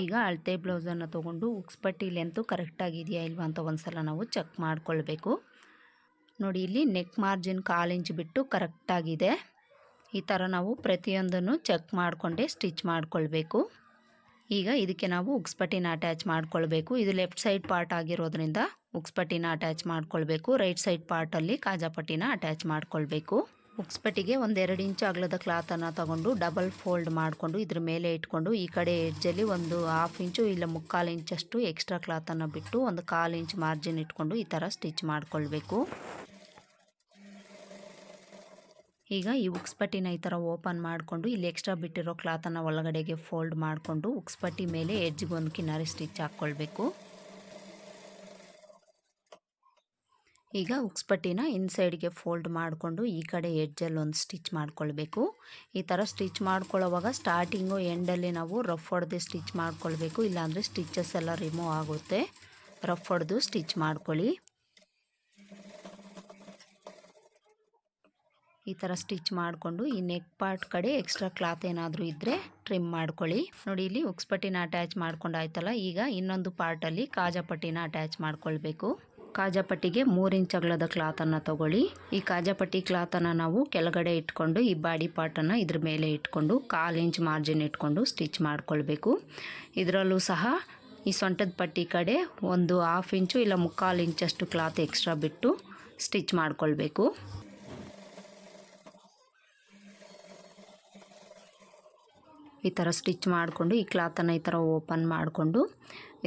ಈಗ ಅಳತೆ ಬ್ಲೌಸನ್ನು ತೊಗೊಂಡು ಉಕ್ಸ್ಪಟ್ಟಿ ಲೆಂತು ಕರೆಕ್ಟಾಗಿದೆಯಾ ಇಲ್ವಾ ಅಂತ ಒಂದು ಸಲ ನಾವು ಚೆಕ್ ಮಾಡಿಕೊಳ್ಬೇಕು. ನೋಡಿ, ಇಲ್ಲಿ ನೆಕ್ ಮಾರ್ಜಿನ್ ಕಾಲು ಇಂಚ್ ಬಿಟ್ಟು ಕರೆಕ್ಟಾಗಿದೆ. ಈ ಥರ ನಾವು ಪ್ರತಿಯೊಂದನ್ನು ಚೆಕ್ ಮಾಡಿಕೊಂಡೆ ಸ್ಟಿಚ್ ಮಾಡಿಕೊಳ್ಬೇಕು. ಈಗ ಇದಕ್ಕೆ ನಾವು ಉಕ್ಸ್ಪಟ್ಟಿನ ಅಟ್ಯಾಚ್ ಮಾಡಿಕೊಳ್ಬೇಕು. ಇದು ಲೆಫ್ಟ್ ಸೈಡ್ ಪಾರ್ಟ್ ಆಗಿರೋದ್ರಿಂದ ಉಕ್ಸ್ಪಟ್ಟಿನ ಅಟ್ಯಾಚ್ ಮಾಡಿಕೊಳ್ಬೇಕು. ರೈಟ್ ಸೈಡ್ ಪಾರ್ಟಲ್ಲಿ ಕಾಜಾಪಟ್ಟಿನ ಅಟ್ಯಾಚ್ ಮಾಡಿಕೊಳ್ಬೇಕು. ಉಕ್ಸ್ಪಟ್ಟಿಗೆ ಒಂದೆರಡು ಇಂಚು ಅಗಲದ ಕ್ಲಾತನ್ನು ತಗೊಂಡು ಡಬಲ್ ಫೋಲ್ಡ್ ಮಾಡಿಕೊಂಡು ಇದ್ರ ಮೇಲೆ ಇಟ್ಕೊಂಡು ಈ ಕಡೆ ಎಡ್ಜಲ್ಲಿ ಒಂದು ಹಾಫ್ ಇಂಚು ಇಲ್ಲ ಮುಕ್ಕಾಲು ಇಂಚಷ್ಟು ಎಕ್ಸ್ಟ್ರಾ ಕ್ಲಾತನ್ನು ಬಿಟ್ಟು ಒಂದು ಕಾಲು ಇಂಚ್ ಮಾರ್ಜಿನ್ ಇಟ್ಕೊಂಡು ಈ ಥರ ಸ್ಟಿಚ್ ಮಾಡ್ಕೊಳ್ಬೇಕು. ಈಗ ಈ ಉಕ್ಸ್ಪಟ್ಟಿನ ಈ ಥರ ಓಪನ್ ಮಾಡಿಕೊಂಡು ಇಲ್ಲಿ ಎಕ್ಸ್ಟ್ರಾ ಬಿಟ್ಟಿರೋ ಕ್ಲಾತನ್ನು ಒಳಗಡೆಗೆ ಫೋಲ್ಡ್ ಮಾಡಿಕೊಂಡು ಉಕ್ಸ್ಪಟ್ಟಿ ಮೇಲೆ ಎಡ್ಜ್ಗೆ ಒಂದು ಕಿನಾರಿ ಸ್ಟಿಚ್ ಹಾಕ್ಕೊಳ್ಬೇಕು. ಈಗ ಉಕ್ಸ್ಪಟ್ಟಿನ ಇನ್ಸೈಡ್ಗೆ ಫೋಲ್ಡ್ ಮಾಡಿಕೊಂಡು ಈ ಕಡೆ ಎಡ್ಜಲ್ಲಿ ಒಂದು ಸ್ಟಿಚ್ ಮಾಡ್ಕೊಳ್ಬೇಕು. ಈ ಥರ ಸ್ಟಿಚ್ ಮಾಡ್ಕೊಳ್ಳೋವಾಗ ಸ್ಟಾರ್ಟಿಂಗು ಎಂಡಲ್ಲಿ ನಾವು ರಫ್ ಹೊಡೆದು ಸ್ಟಿಚ್ ಮಾಡ್ಕೊಳ್ಬೇಕು, ಇಲ್ಲಾಂದರೆ ಸ್ಟಿಚಸ್ ಎಲ್ಲ ರಿಮೂವ್ ಆಗುತ್ತೆ. ರಫ್ ಹೊಡೆದು ಸ್ಟಿಚ್ ಮಾಡ್ಕೊಳ್ಳಿ. ಈ ಥರ ಸ್ಟಿಚ್ ಮಾಡಿಕೊಂಡು ಈ ನೆಕ್ ಪಾರ್ಟ್ ಕಡೆ ಎಕ್ಸ್ಟ್ರಾ ಕ್ಲಾತ್ ಏನಾದರೂ ಇದ್ದರೆ ಟ್ರಿಮ್ ಮಾಡ್ಕೊಳ್ಳಿ. ನೋಡಿ, ಇಲ್ಲಿ ಉಕ್ಸ್ಪಟ್ಟಿನ ಅಟ್ಯಾಚ್ ಮಾಡ್ಕೊಂಡಾಯ್ತಲ್ಲ, ಈಗ ಇನ್ನೊಂದು ಪಾರ್ಟಲ್ಲಿ ಕಾಜಾಪಟ್ಟಿನ ಅಟ್ಯಾಚ್ ಮಾಡ್ಕೊಳ್ಬೇಕು. ಕಾಜಾಪಟ್ಟಿಗೆ ಮೂರು ಇಂಚ್ ಅಗಲದ ಕ್ಲಾತನ್ನು ತಗೊಳ್ಳಿ. ಈ ಕಾಜಾಪಟ್ಟಿ ಕ್ಲಾತನ್ನು ನಾವು ಕೆಳಗಡೆ ಇಟ್ಕೊಂಡು, ಈ ಬಾಡಿ ಪಾರ್ಟನ್ನು ಇದ್ರ ಮೇಲೆ ಇಟ್ಕೊಂಡು, ಕಾಲು ಇಂಚ್ ಮಾರ್ಜಿನ್ ಇಟ್ಕೊಂಡು ಸ್ಟಿಚ್ ಮಾಡ್ಕೊಳ್ಬೇಕು. ಇದರಲ್ಲೂ ಸಹ ಈ ಸೊಂಟದ ಪಟ್ಟಿ ಕಡೆ ಒಂದು ಹಾಫ್ ಇಂಚು ಇಲ್ಲ ಮುಕ್ಕಾಲು ಇಂಚಷ್ಟು ಕ್ಲಾತ್ ಎಕ್ಸ್ಟ್ರಾ ಬಿಟ್ಟು ಸ್ಟಿಚ್ ಮಾಡ್ಕೊಳ್ಬೇಕು. ಈ ಥರ ಸ್ಟಿಚ್ ಮಾಡಿಕೊಂಡು, ಈ ಕ್ಲಾತನ್ನು ಈ ಥರ ಓಪನ್ ಮಾಡಿಕೊಂಡು,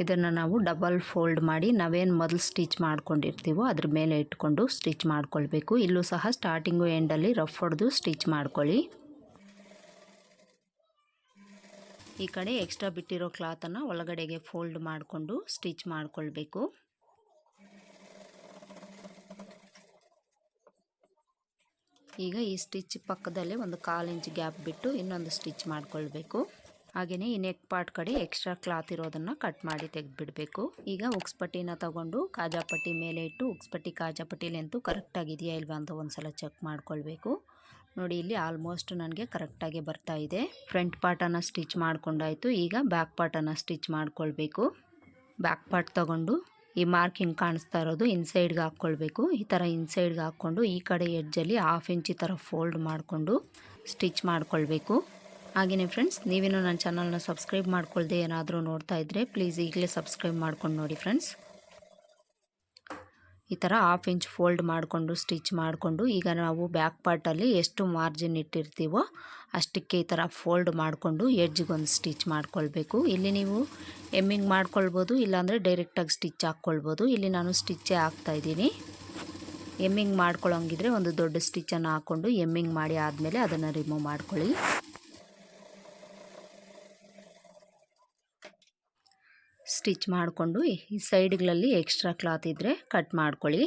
ಇದನ್ನು ನಾವು ಡಬಲ್ ಫೋಲ್ಡ್ ಮಾಡಿ, ನಾವೇನು ಮೊದಲು ಸ್ಟಿಚ್ ಮಾಡ್ಕೊಂಡಿರ್ತೀವೋ ಅದ್ರ ಮೇಲೆ ಇಟ್ಕೊಂಡು ಸ್ಟಿಚ್ ಮಾಡ್ಕೊಳ್ಬೇಕು. ಇಲ್ಲೂ ಸಹ ಸ್ಟಾರ್ಟಿಂಗು ಎಂಡಲ್ಲಿ ರಫ್ ಹೊಡೆದು ಸ್ಟಿಚ್ ಮಾಡ್ಕೊಳ್ಳಿ. ಈ ಕಡೆ ಎಕ್ಸ್ಟ್ರಾ ಬಿಟ್ಟಿರೋ ಕ್ಲಾತನ್ನು ಒಳಗಡೆಗೆ ಫೋಲ್ಡ್ ಮಾಡಿಕೊಂಡು ಸ್ಟಿಚ್ ಮಾಡ್ಕೊಳ್ಬೇಕು. ಈಗ ಈ ಸ್ಟಿಚ್ ಪಕ್ಕದಲ್ಲೇ ಒಂದು ಕಾಲು ಇಂಚ್ ಗ್ಯಾಪ್ ಬಿಟ್ಟು ಇನ್ನೊಂದು ಸ್ಟಿಚ್ ಮಾಡ್ಕೊಳ್ಬೇಕು. ಹಾಗೆಯೇ ಈ ನೆಕ್ ಪಾರ್ಟ್ ಕಡೆ ಎಕ್ಸ್ಟ್ರಾ ಕ್ಲಾತ್ ಇರೋದನ್ನು ಕಟ್ ಮಾಡಿ ತೆಗೆದುಬಿಡಬೇಕು. ಈಗ ಉಕ್ಸ್ಪಟ್ಟಿನ ತಗೊಂಡು ಕಾಜಾಪಟ್ಟಿ ಮೇಲೆ ಇಟ್ಟು ಉಕ್ಸ್ಪಟ್ಟಿ ಲೆಂತು ಕರೆಕ್ಟಾಗಿದೆಯಾ ಇಲ್ವಾ ಅಂತ ಒಂದ್ಸಲ ಚೆಕ್ ಮಾಡ್ಕೊಳ್ಬೇಕು. ನೋಡಿ ಇಲ್ಲಿ ಆಲ್ಮೋಸ್ಟ್ ನನಗೆ ಕರೆಕ್ಟಾಗಿ ಬರ್ತಾ ಇದೆ. ಫ್ರಂಟ್ ಪಾರ್ಟನ್ನು ಸ್ಟಿಚ್ ಮಾಡ್ಕೊಂಡಾಯಿತು. ಈಗ ಬ್ಯಾಕ್ ಪಾರ್ಟನ್ನು ಸ್ಟಿಚ್ ಮಾಡಿಕೊಳ್ಬೇಕು. ಬ್ಯಾಕ್ ಪಾರ್ಟ್ ತಗೊಂಡು ಈ ಮಾರ್ಕ್ ಹಿಂಗೆ ಕಾಣಿಸ್ತಾ ಇರೋದು. ಇನ್ಸೈಡ್ಗೆ ಹಾಕ್ಕೊಳ್ಬೇಕು. ಈ ಥರ ಇನ್ಸೈಡ್ಗೆ ಹಾಕ್ಕೊಂಡು ಈ ಕಡೆ ಎಡ್ಜಲ್ಲಿ ಹಾಫ್ ಇಂಚ್ ಈ ಥರ ಫೋಲ್ಡ್ ಮಾಡಿಕೊಂಡು ಸ್ಟಿಚ್ ಮಾಡಿಕೊಳ್ಬೇಕು. ಹಾಗೆಯೇ ಫ್ರೆಂಡ್ಸ್ ನೀವೇನು ನನ್ನ ಚಾನಲ್ನ ಸಬ್ಸ್ಕ್ರೈಬ್ ಮಾಡ್ಕೊಳ್ದೆ ಏನಾದರೂ ನೋಡ್ತಾ ಇದ್ದರೆ ಪ್ಲೀಸ್ ಈಗಲೇ ಸಬ್ಸ್ಕ್ರೈಬ್ ಮಾಡ್ಕೊಂಡು ನೋಡಿ ಫ್ರೆಂಡ್ಸ್. ಈ ಥರ ಹಾಫ್ ಇಂಚ್ ಫೋಲ್ಡ್ ಮಾಡಿಕೊಂಡು ಸ್ಟಿಚ್ ಮಾಡಿಕೊಂಡು ಈಗ ನಾವು ಬ್ಯಾಕ್ ಪಾರ್ಟಲ್ಲಿ ಎಷ್ಟು ಮಾರ್ಜಿನ್ ಇಟ್ಟಿರ್ತೀವೋ ಅಷ್ಟಕ್ಕೆ ಈ ಥರ ಫೋಲ್ಡ್ ಮಾಡಿಕೊಂಡು ಎಡ್ಜ್ಗೊಂದು ಸ್ಟಿಚ್ ಮಾಡ್ಕೊಳ್ಬೇಕು. ಇಲ್ಲಿ ನೀವು ಎಮ್ಮಿಂಗ್ ಮಾಡ್ಕೊಳ್ಬೋದು, ಇಲ್ಲಾಂದರೆ ಡೈರೆಕ್ಟಾಗಿ ಸ್ಟಿಚ್ ಹಾಕ್ಕೊಳ್ಬೋದು. ಇಲ್ಲಿ ನಾನು ಸ್ಟಿಚ್ಚೇ ಹಾಕ್ತಾಯಿದ್ದೀನಿ ಎಮ್ಮಿಂಗ್ ಮಾಡ್ಕೊಳ್ಳೋಂಗಿದ್ರೆ ಒಂದು ದೊಡ್ಡ ಸ್ಟಿಚ್ಚನ್ನು ಹಾಕ್ಕೊಂಡು ಎಮ್ಮಿಂಗ್ ಮಾಡಿ ಆದಮೇಲೆ ಅದನ್ನು ರಿಮೂವ್ ಮಾಡ್ಕೊಳ್ಳಿ. ಸ್ಟಿಚ್ ಮಾಡಿಕೊಂಡು ಈ ಸೈಡ್ಗಳಲ್ಲಿ ಎಕ್ಸ್ಟ್ರಾ ಕ್ಲಾತ್ ಇದ್ದರೆ ಕಟ್ ಮಾಡ್ಕೊಳ್ಳಿ.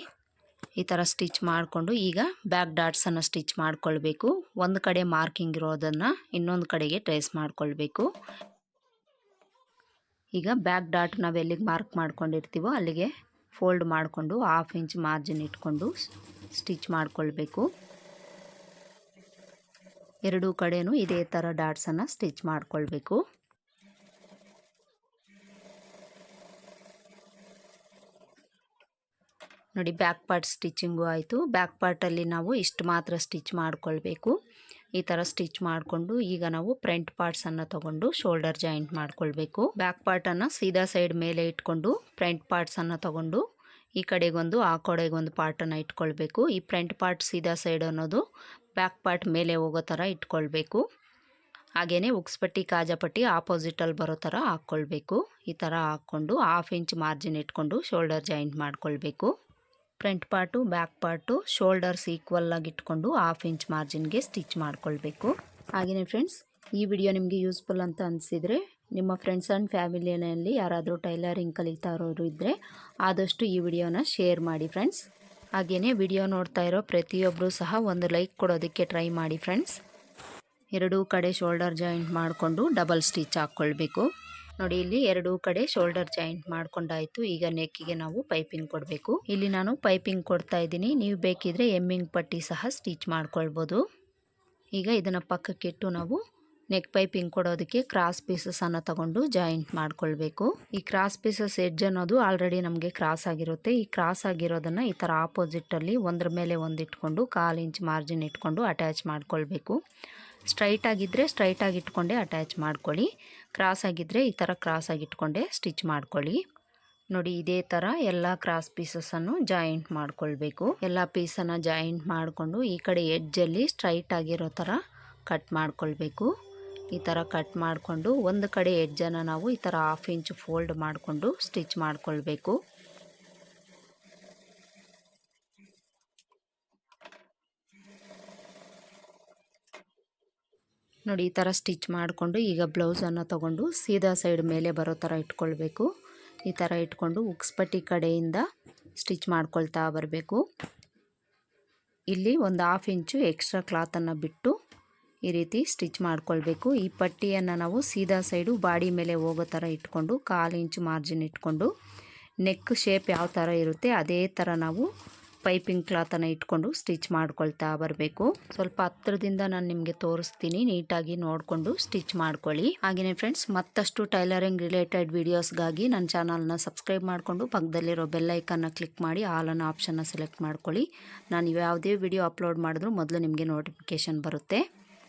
ಈ ಥರ ಸ್ಟಿಚ್ ಮಾಡಿಕೊಂಡು ಈಗ ಬ್ಯಾಕ್ ಡಾಟ್ಸನ್ನು ಸ್ಟಿಚ್ ಮಾಡಿಕೊಳ್ಬೇಕು. ಒಂದು ಕಡೆ ಮಾರ್ಕಿಂಗ್ ಇರೋದನ್ನು ಇನ್ನೊಂದು ಕಡೆಗೆ ಟ್ರೇಸ್ ಮಾಡಿಕೊಳ್ಬೇಕು. ಈಗ ಬ್ಯಾಕ್ ಡಾಟ್ ನಾವು ಎಲ್ಲಿಗೆ ಮಾರ್ಕ್ ಮಾಡ್ಕೊಂಡಿರ್ತೀವೋ ಅಲ್ಲಿಗೆ ಫೋಲ್ಡ್ ಮಾಡಿಕೊಂಡು ಹಾಫ್ ಇಂಚ್ ಮಾರ್ಜಿನ್ ಇಟ್ಕೊಂಡು ಸ್ಟಿಚ್ ಮಾಡಿಕೊಳ್ಬೇಕು. ಎರಡೂ ಕಡೆಯೂ ಇದೇ ಥರ ಡಾಟ್ಸನ್ನು ಸ್ಟಿಚ್ ಮಾಡ್ಕೊಳ್ಬೇಕು. ನೋಡಿ ಬ್ಯಾಕ್ ಪಾರ್ಟ್ ಸ್ಟಿಚಿಂಗು ಆಯಿತು. ಬ್ಯಾಕ್ ಪಾರ್ಟಲ್ಲಿ ನಾವು ಇಷ್ಟು ಮಾತ್ರ ಸ್ಟಿಚ್ ಮಾಡ್ಕೊಳ್ಬೇಕು. ಈ ಥರ ಸ್ಟಿಚ್ ಮಾಡಿಕೊಂಡು ಈಗ ನಾವು ಫ್ರಂಟ್ ಪಾರ್ಟ್ಸನ್ನು ತಗೊಂಡು ಶೋಲ್ಡರ್ ಜಾಯಿಂಟ್ ಮಾಡ್ಕೊಳ್ಬೇಕು. ಬ್ಯಾಕ್ ಪಾರ್ಟನ್ನು ಸೀದಾ ಸೈಡ್ ಮೇಲೆ ಇಟ್ಕೊಂಡು ಫ್ರಂಟ್ ಪಾರ್ಟ್ಸನ್ನು ತಗೊಂಡು ಈ ಕಡೆಗೊಂದು, ಆ ಕಡೆಗೊಂದು ಪಾರ್ಟನ್ನು ಇಟ್ಕೊಳ್ಬೇಕು. ಈ ಫ್ರಂಟ್ ಪಾರ್ಟ್ ಸೀದಾ ಸೈಡ್ ಅನ್ನೋದು ಬ್ಯಾಕ್ ಪಾರ್ಟ್ ಮೇಲೆ ಹೋಗೋ ಥರ ಇಟ್ಕೊಳ್ಬೇಕು. ಹಾಗೆಯೇ ಉಕ್ಸ್ಪಟ್ಟಿ, ಕಾಜಾಪಟ್ಟಿ ಆಪೋಸಿಟಲ್ಲಿ ಬರೋ ಥರ ಹಾಕ್ಕೊಳ್ಬೇಕು. ಈ ಥರ ಹಾಕ್ಕೊಂಡು ಹಾಫ್ ಇಂಚ್ ಮಾರ್ಜಿನ್ ಇಟ್ಕೊಂಡು ಶೋಲ್ಡರ್ ಜಾಯಿಂಟ್ ಮಾಡ್ಕೊಳ್ಬೇಕು. Front part, back part, shoulders equal ಆಗಿ ಇಟ್ಕೊಂಡು ಹಾಫ್ ಇಂಚ್ ಮಾರ್ಜಿನ್ಗೆ ಸ್ಟಿಚ್ ಮಾಡ್ಕೊಳ್ಬೇಕು. ಹಾಗೆಯೇ ಫ್ರೆಂಡ್ಸ್ ಈ ವಿಡಿಯೋ ನಿಮಗೆ ಯೂಸ್ಫುಲ್ ಅಂತ ಅನಿಸಿದರೆ ನಿಮ್ಮ ಫ್ರೆಂಡ್ಸ್ ಆ್ಯಂಡ್ ಫ್ಯಾಮಿಲಿಯಲ್ಲಿ ಯಾರಾದರೂ ಟೈಲರಿಂಗ್ ಕಲಿತಾ ಇರೋರು ಇದ್ದರೆ ಆದಷ್ಟು ಈ ವಿಡಿಯೋನ ಶೇರ್ ಮಾಡಿ ಫ್ರೆಂಡ್ಸ್ ಹಾಗೆಯೇ ವಿಡಿಯೋ ನೋಡ್ತಾ ಇರೋ ಪ್ರತಿಯೊಬ್ಬರೂ ಸಹ ಒಂದು ಲೈಕ್ ಕೊಡೋದಕ್ಕೆ ಟ್ರೈ ಮಾಡಿ ಫ್ರೆಂಡ್ಸ್ ಎರಡೂ ಕಡೆ ಶೋಲ್ಡರ್ ಜಾಯಿಂಟ್ ಮಾಡಿಕೊಂಡು ಡಬಲ್ ಸ್ಟಿಚ್ ಹಾಕ್ಕೊಳ್ಬೇಕು. ನೋಡಿ, ಇಲ್ಲಿ ಎರಡು ಕಡೆ ಶೋಲ್ಡರ್ ಜಾಯಿಂಟ್ ಮಾಡ್ಕೊಂಡಾಯ್ತು. ಈಗ ನೆಕ್ಕಿಗೆ ನಾವು ಪೈಪಿಂಗ್ ಕೊಡಬೇಕು. ಇಲ್ಲಿ ನಾನು ಪೈಪಿಂಗ್ ಕೊಡ್ತಾ ಇದ್ದೀನಿ. ನೀವು ಬೇಕಿದ್ರೆ ಎಮ್ಮಿಂಗ್ ಪಟ್ಟಿ ಸಹ ಸ್ಟಿಚ್ ಮಾಡ್ಕೊಳ್ಬೋದು. ಈಗ ಇದನ್ನು ಪಕ್ಕಕ್ಕಿಟ್ಟು ನಾವು ನೆಕ್ ಪೈಪಿಂಗ್ ಕೊಡೋದಕ್ಕೆ ಕ್ರಾಸ್ ಪೀಸಸನ್ನು ತಗೊಂಡು ಜಾಯಿಂಟ್ ಮಾಡ್ಕೊಳ್ಬೇಕು. ಈ ಕ್ರಾಸ್ ಪೀಸಸ್ ಎಡ್ಜ್ ಅನ್ನೋದು ಆಲ್ರೆಡಿ ನಮಗೆ ಕ್ರಾಸ್ ಆಗಿರುತ್ತೆ. ಈ ಕ್ರಾಸ್ ಆಗಿರೋದನ್ನು ಈ ಥರ ಆಪೋಸಿಟಲ್ಲಿ ಒಂದ್ರ ಮೇಲೆ ಒಂದು ಇಟ್ಕೊಂಡು ಕಾಲು ಇಂಚ್ ಮಾರ್ಜಿನ್ ಇಟ್ಕೊಂಡು ಅಟ್ಯಾಚ್ ಮಾಡ್ಕೊಳ್ಬೇಕು. ಸ್ಟ್ರೈಟ್ ಆಗಿದ್ದರೆ ಸ್ಟ್ರೈಟಾಗಿ ಇಟ್ಕೊಂಡೆ ಅಟ್ಯಾಚ್ ಮಾಡ್ಕೊಳ್ಳಿ. ಕ್ರಾಸ್ ಆಗಿದ್ದರೆ ಈ ಥರ ಕ್ರಾಸ್ ಆಗಿಟ್ಕೊಂಡೆ ಸ್ಟಿಚ್ ಮಾಡ್ಕೊಳ್ಳಿ. ನೋಡಿ, ಇದೇ ಥರ ಎಲ್ಲ ಕ್ರಾಸ್ ಪೀಸಸನ್ನು ಜಾಯಿಂಟ್ ಮಾಡ್ಕೊಳ್ಬೇಕು. ಎಲ್ಲ ಪೀಸನ್ನು ಜಾಯಿಂಟ್ ಮಾಡಿಕೊಂಡು ಈ ಕಡೆ ಎಡ್ಜಲ್ಲಿ ಸ್ಟ್ರೈಟ್ ಆಗಿರೋ ಥರ ಕಟ್ ಮಾಡ್ಕೊಳ್ಬೇಕು. ಈ ಥರ ಕಟ್ ಮಾಡಿಕೊಂಡು ಒಂದು ಕಡೆ ಎಡ್ಜನ್ನು ನಾವು ಈ ಥರ ಹಾಫ್ ಇಂಚ್ ಫೋಲ್ಡ್ ಮಾಡಿಕೊಂಡು ಸ್ಟಿಚ್ ಮಾಡ್ಕೊಳ್ಬೇಕು. ನೋಡಿ, ಈ ಥರ ಸ್ಟಿಚ್ ಮಾಡಿಕೊಂಡು ಈಗ ಬ್ಲೌಸನ್ನು ತಗೊಂಡು ಸೀದಾ ಸೈಡ್ ಮೇಲೆ ಬರೋ ಥರ ಇಟ್ಕೊಳ್ಬೇಕು. ಈ ಥರ ಇಟ್ಕೊಂಡು ಉಕ್ಸ್ಪಟ್ಟಿ ಕಡೆಯಿಂದ ಸ್ಟಿಚ್ ಮಾಡ್ಕೊಳ್ತಾ ಬರಬೇಕು. ಇಲ್ಲಿ ಒಂದು ಹಾಫ್ ಇಂಚು ಎಕ್ಸ್ಟ್ರಾ ಕ್ಲಾತನ್ನು ಬಿಟ್ಟು ಈ ರೀತಿ ಸ್ಟಿಚ್ ಮಾಡ್ಕೊಳ್ಬೇಕು. ಈ ಪಟ್ಟಿಯನ್ನು ನಾವು ಸೀದಾ ಸೈಡು ಬಾಡಿ ಮೇಲೆ ಹೋಗೋ ಥರ ಇಟ್ಕೊಂಡು, ಕಾಲು ಇಂಚು ಮಾರ್ಜಿನ್ ಇಟ್ಕೊಂಡು, ನೆಕ್ ಶೇಪ್ ಯಾವ ಥರ ಇರುತ್ತೆ, ಅದೇ ಥರ ನಾವು ಪೈಪಿಂಗ್ ಕ್ಲಾತನ್ನು ಇಟ್ಕೊಂಡು ಸ್ಟಿಚ್ ಮಾಡ್ಕೊಳ್ತಾ ಬರಬೇಕು. ಸ್ವಲ್ಪ ಹತ್ತಿರದಿಂದ ನಾನು ನಿಮಗೆ ತೋರಿಸ್ತೀನಿ. ನೀಟಾಗಿ ನೋಡಿಕೊಂಡು ಸ್ಟಿಚ್ ಮಾಡ್ಕೊಳ್ಳಿ. ಹಾಗೆಯೇ ಫ್ರೆಂಡ್ಸ್ ಮತ್ತಷ್ಟು ಟೈಲರಿಂಗ್ ರಿಲೇಟೆಡ್ ವೀಡಿಯೋಸ್ಗಾಗಿ ನನ್ನ ಚಾನಲ್ನ ಸಬ್ಸ್ಕ್ರೈಬ್ ಮಾಡಿಕೊಂಡು ಪಕ್ಕದಲ್ಲಿರೋ ಬೆಲ್ಲೈಕನ್ನ ಕ್ಲಿಕ್ ಮಾಡಿ ಆಲನ್ನು ಆಪ್ಷನ್ನ ಸೆಲೆಕ್ಟ್ ಮಾಡ್ಕೊಳ್ಳಿ. ನಾನು ಯಾವುದೇ ವಿಡಿಯೋ ಅಪ್ಲೋಡ್ ಮಾಡಿದ್ರೂ ಮೊದಲು ನಿಮಗೆ ನೋಟಿಫಿಕೇಷನ್ ಬರುತ್ತೆ.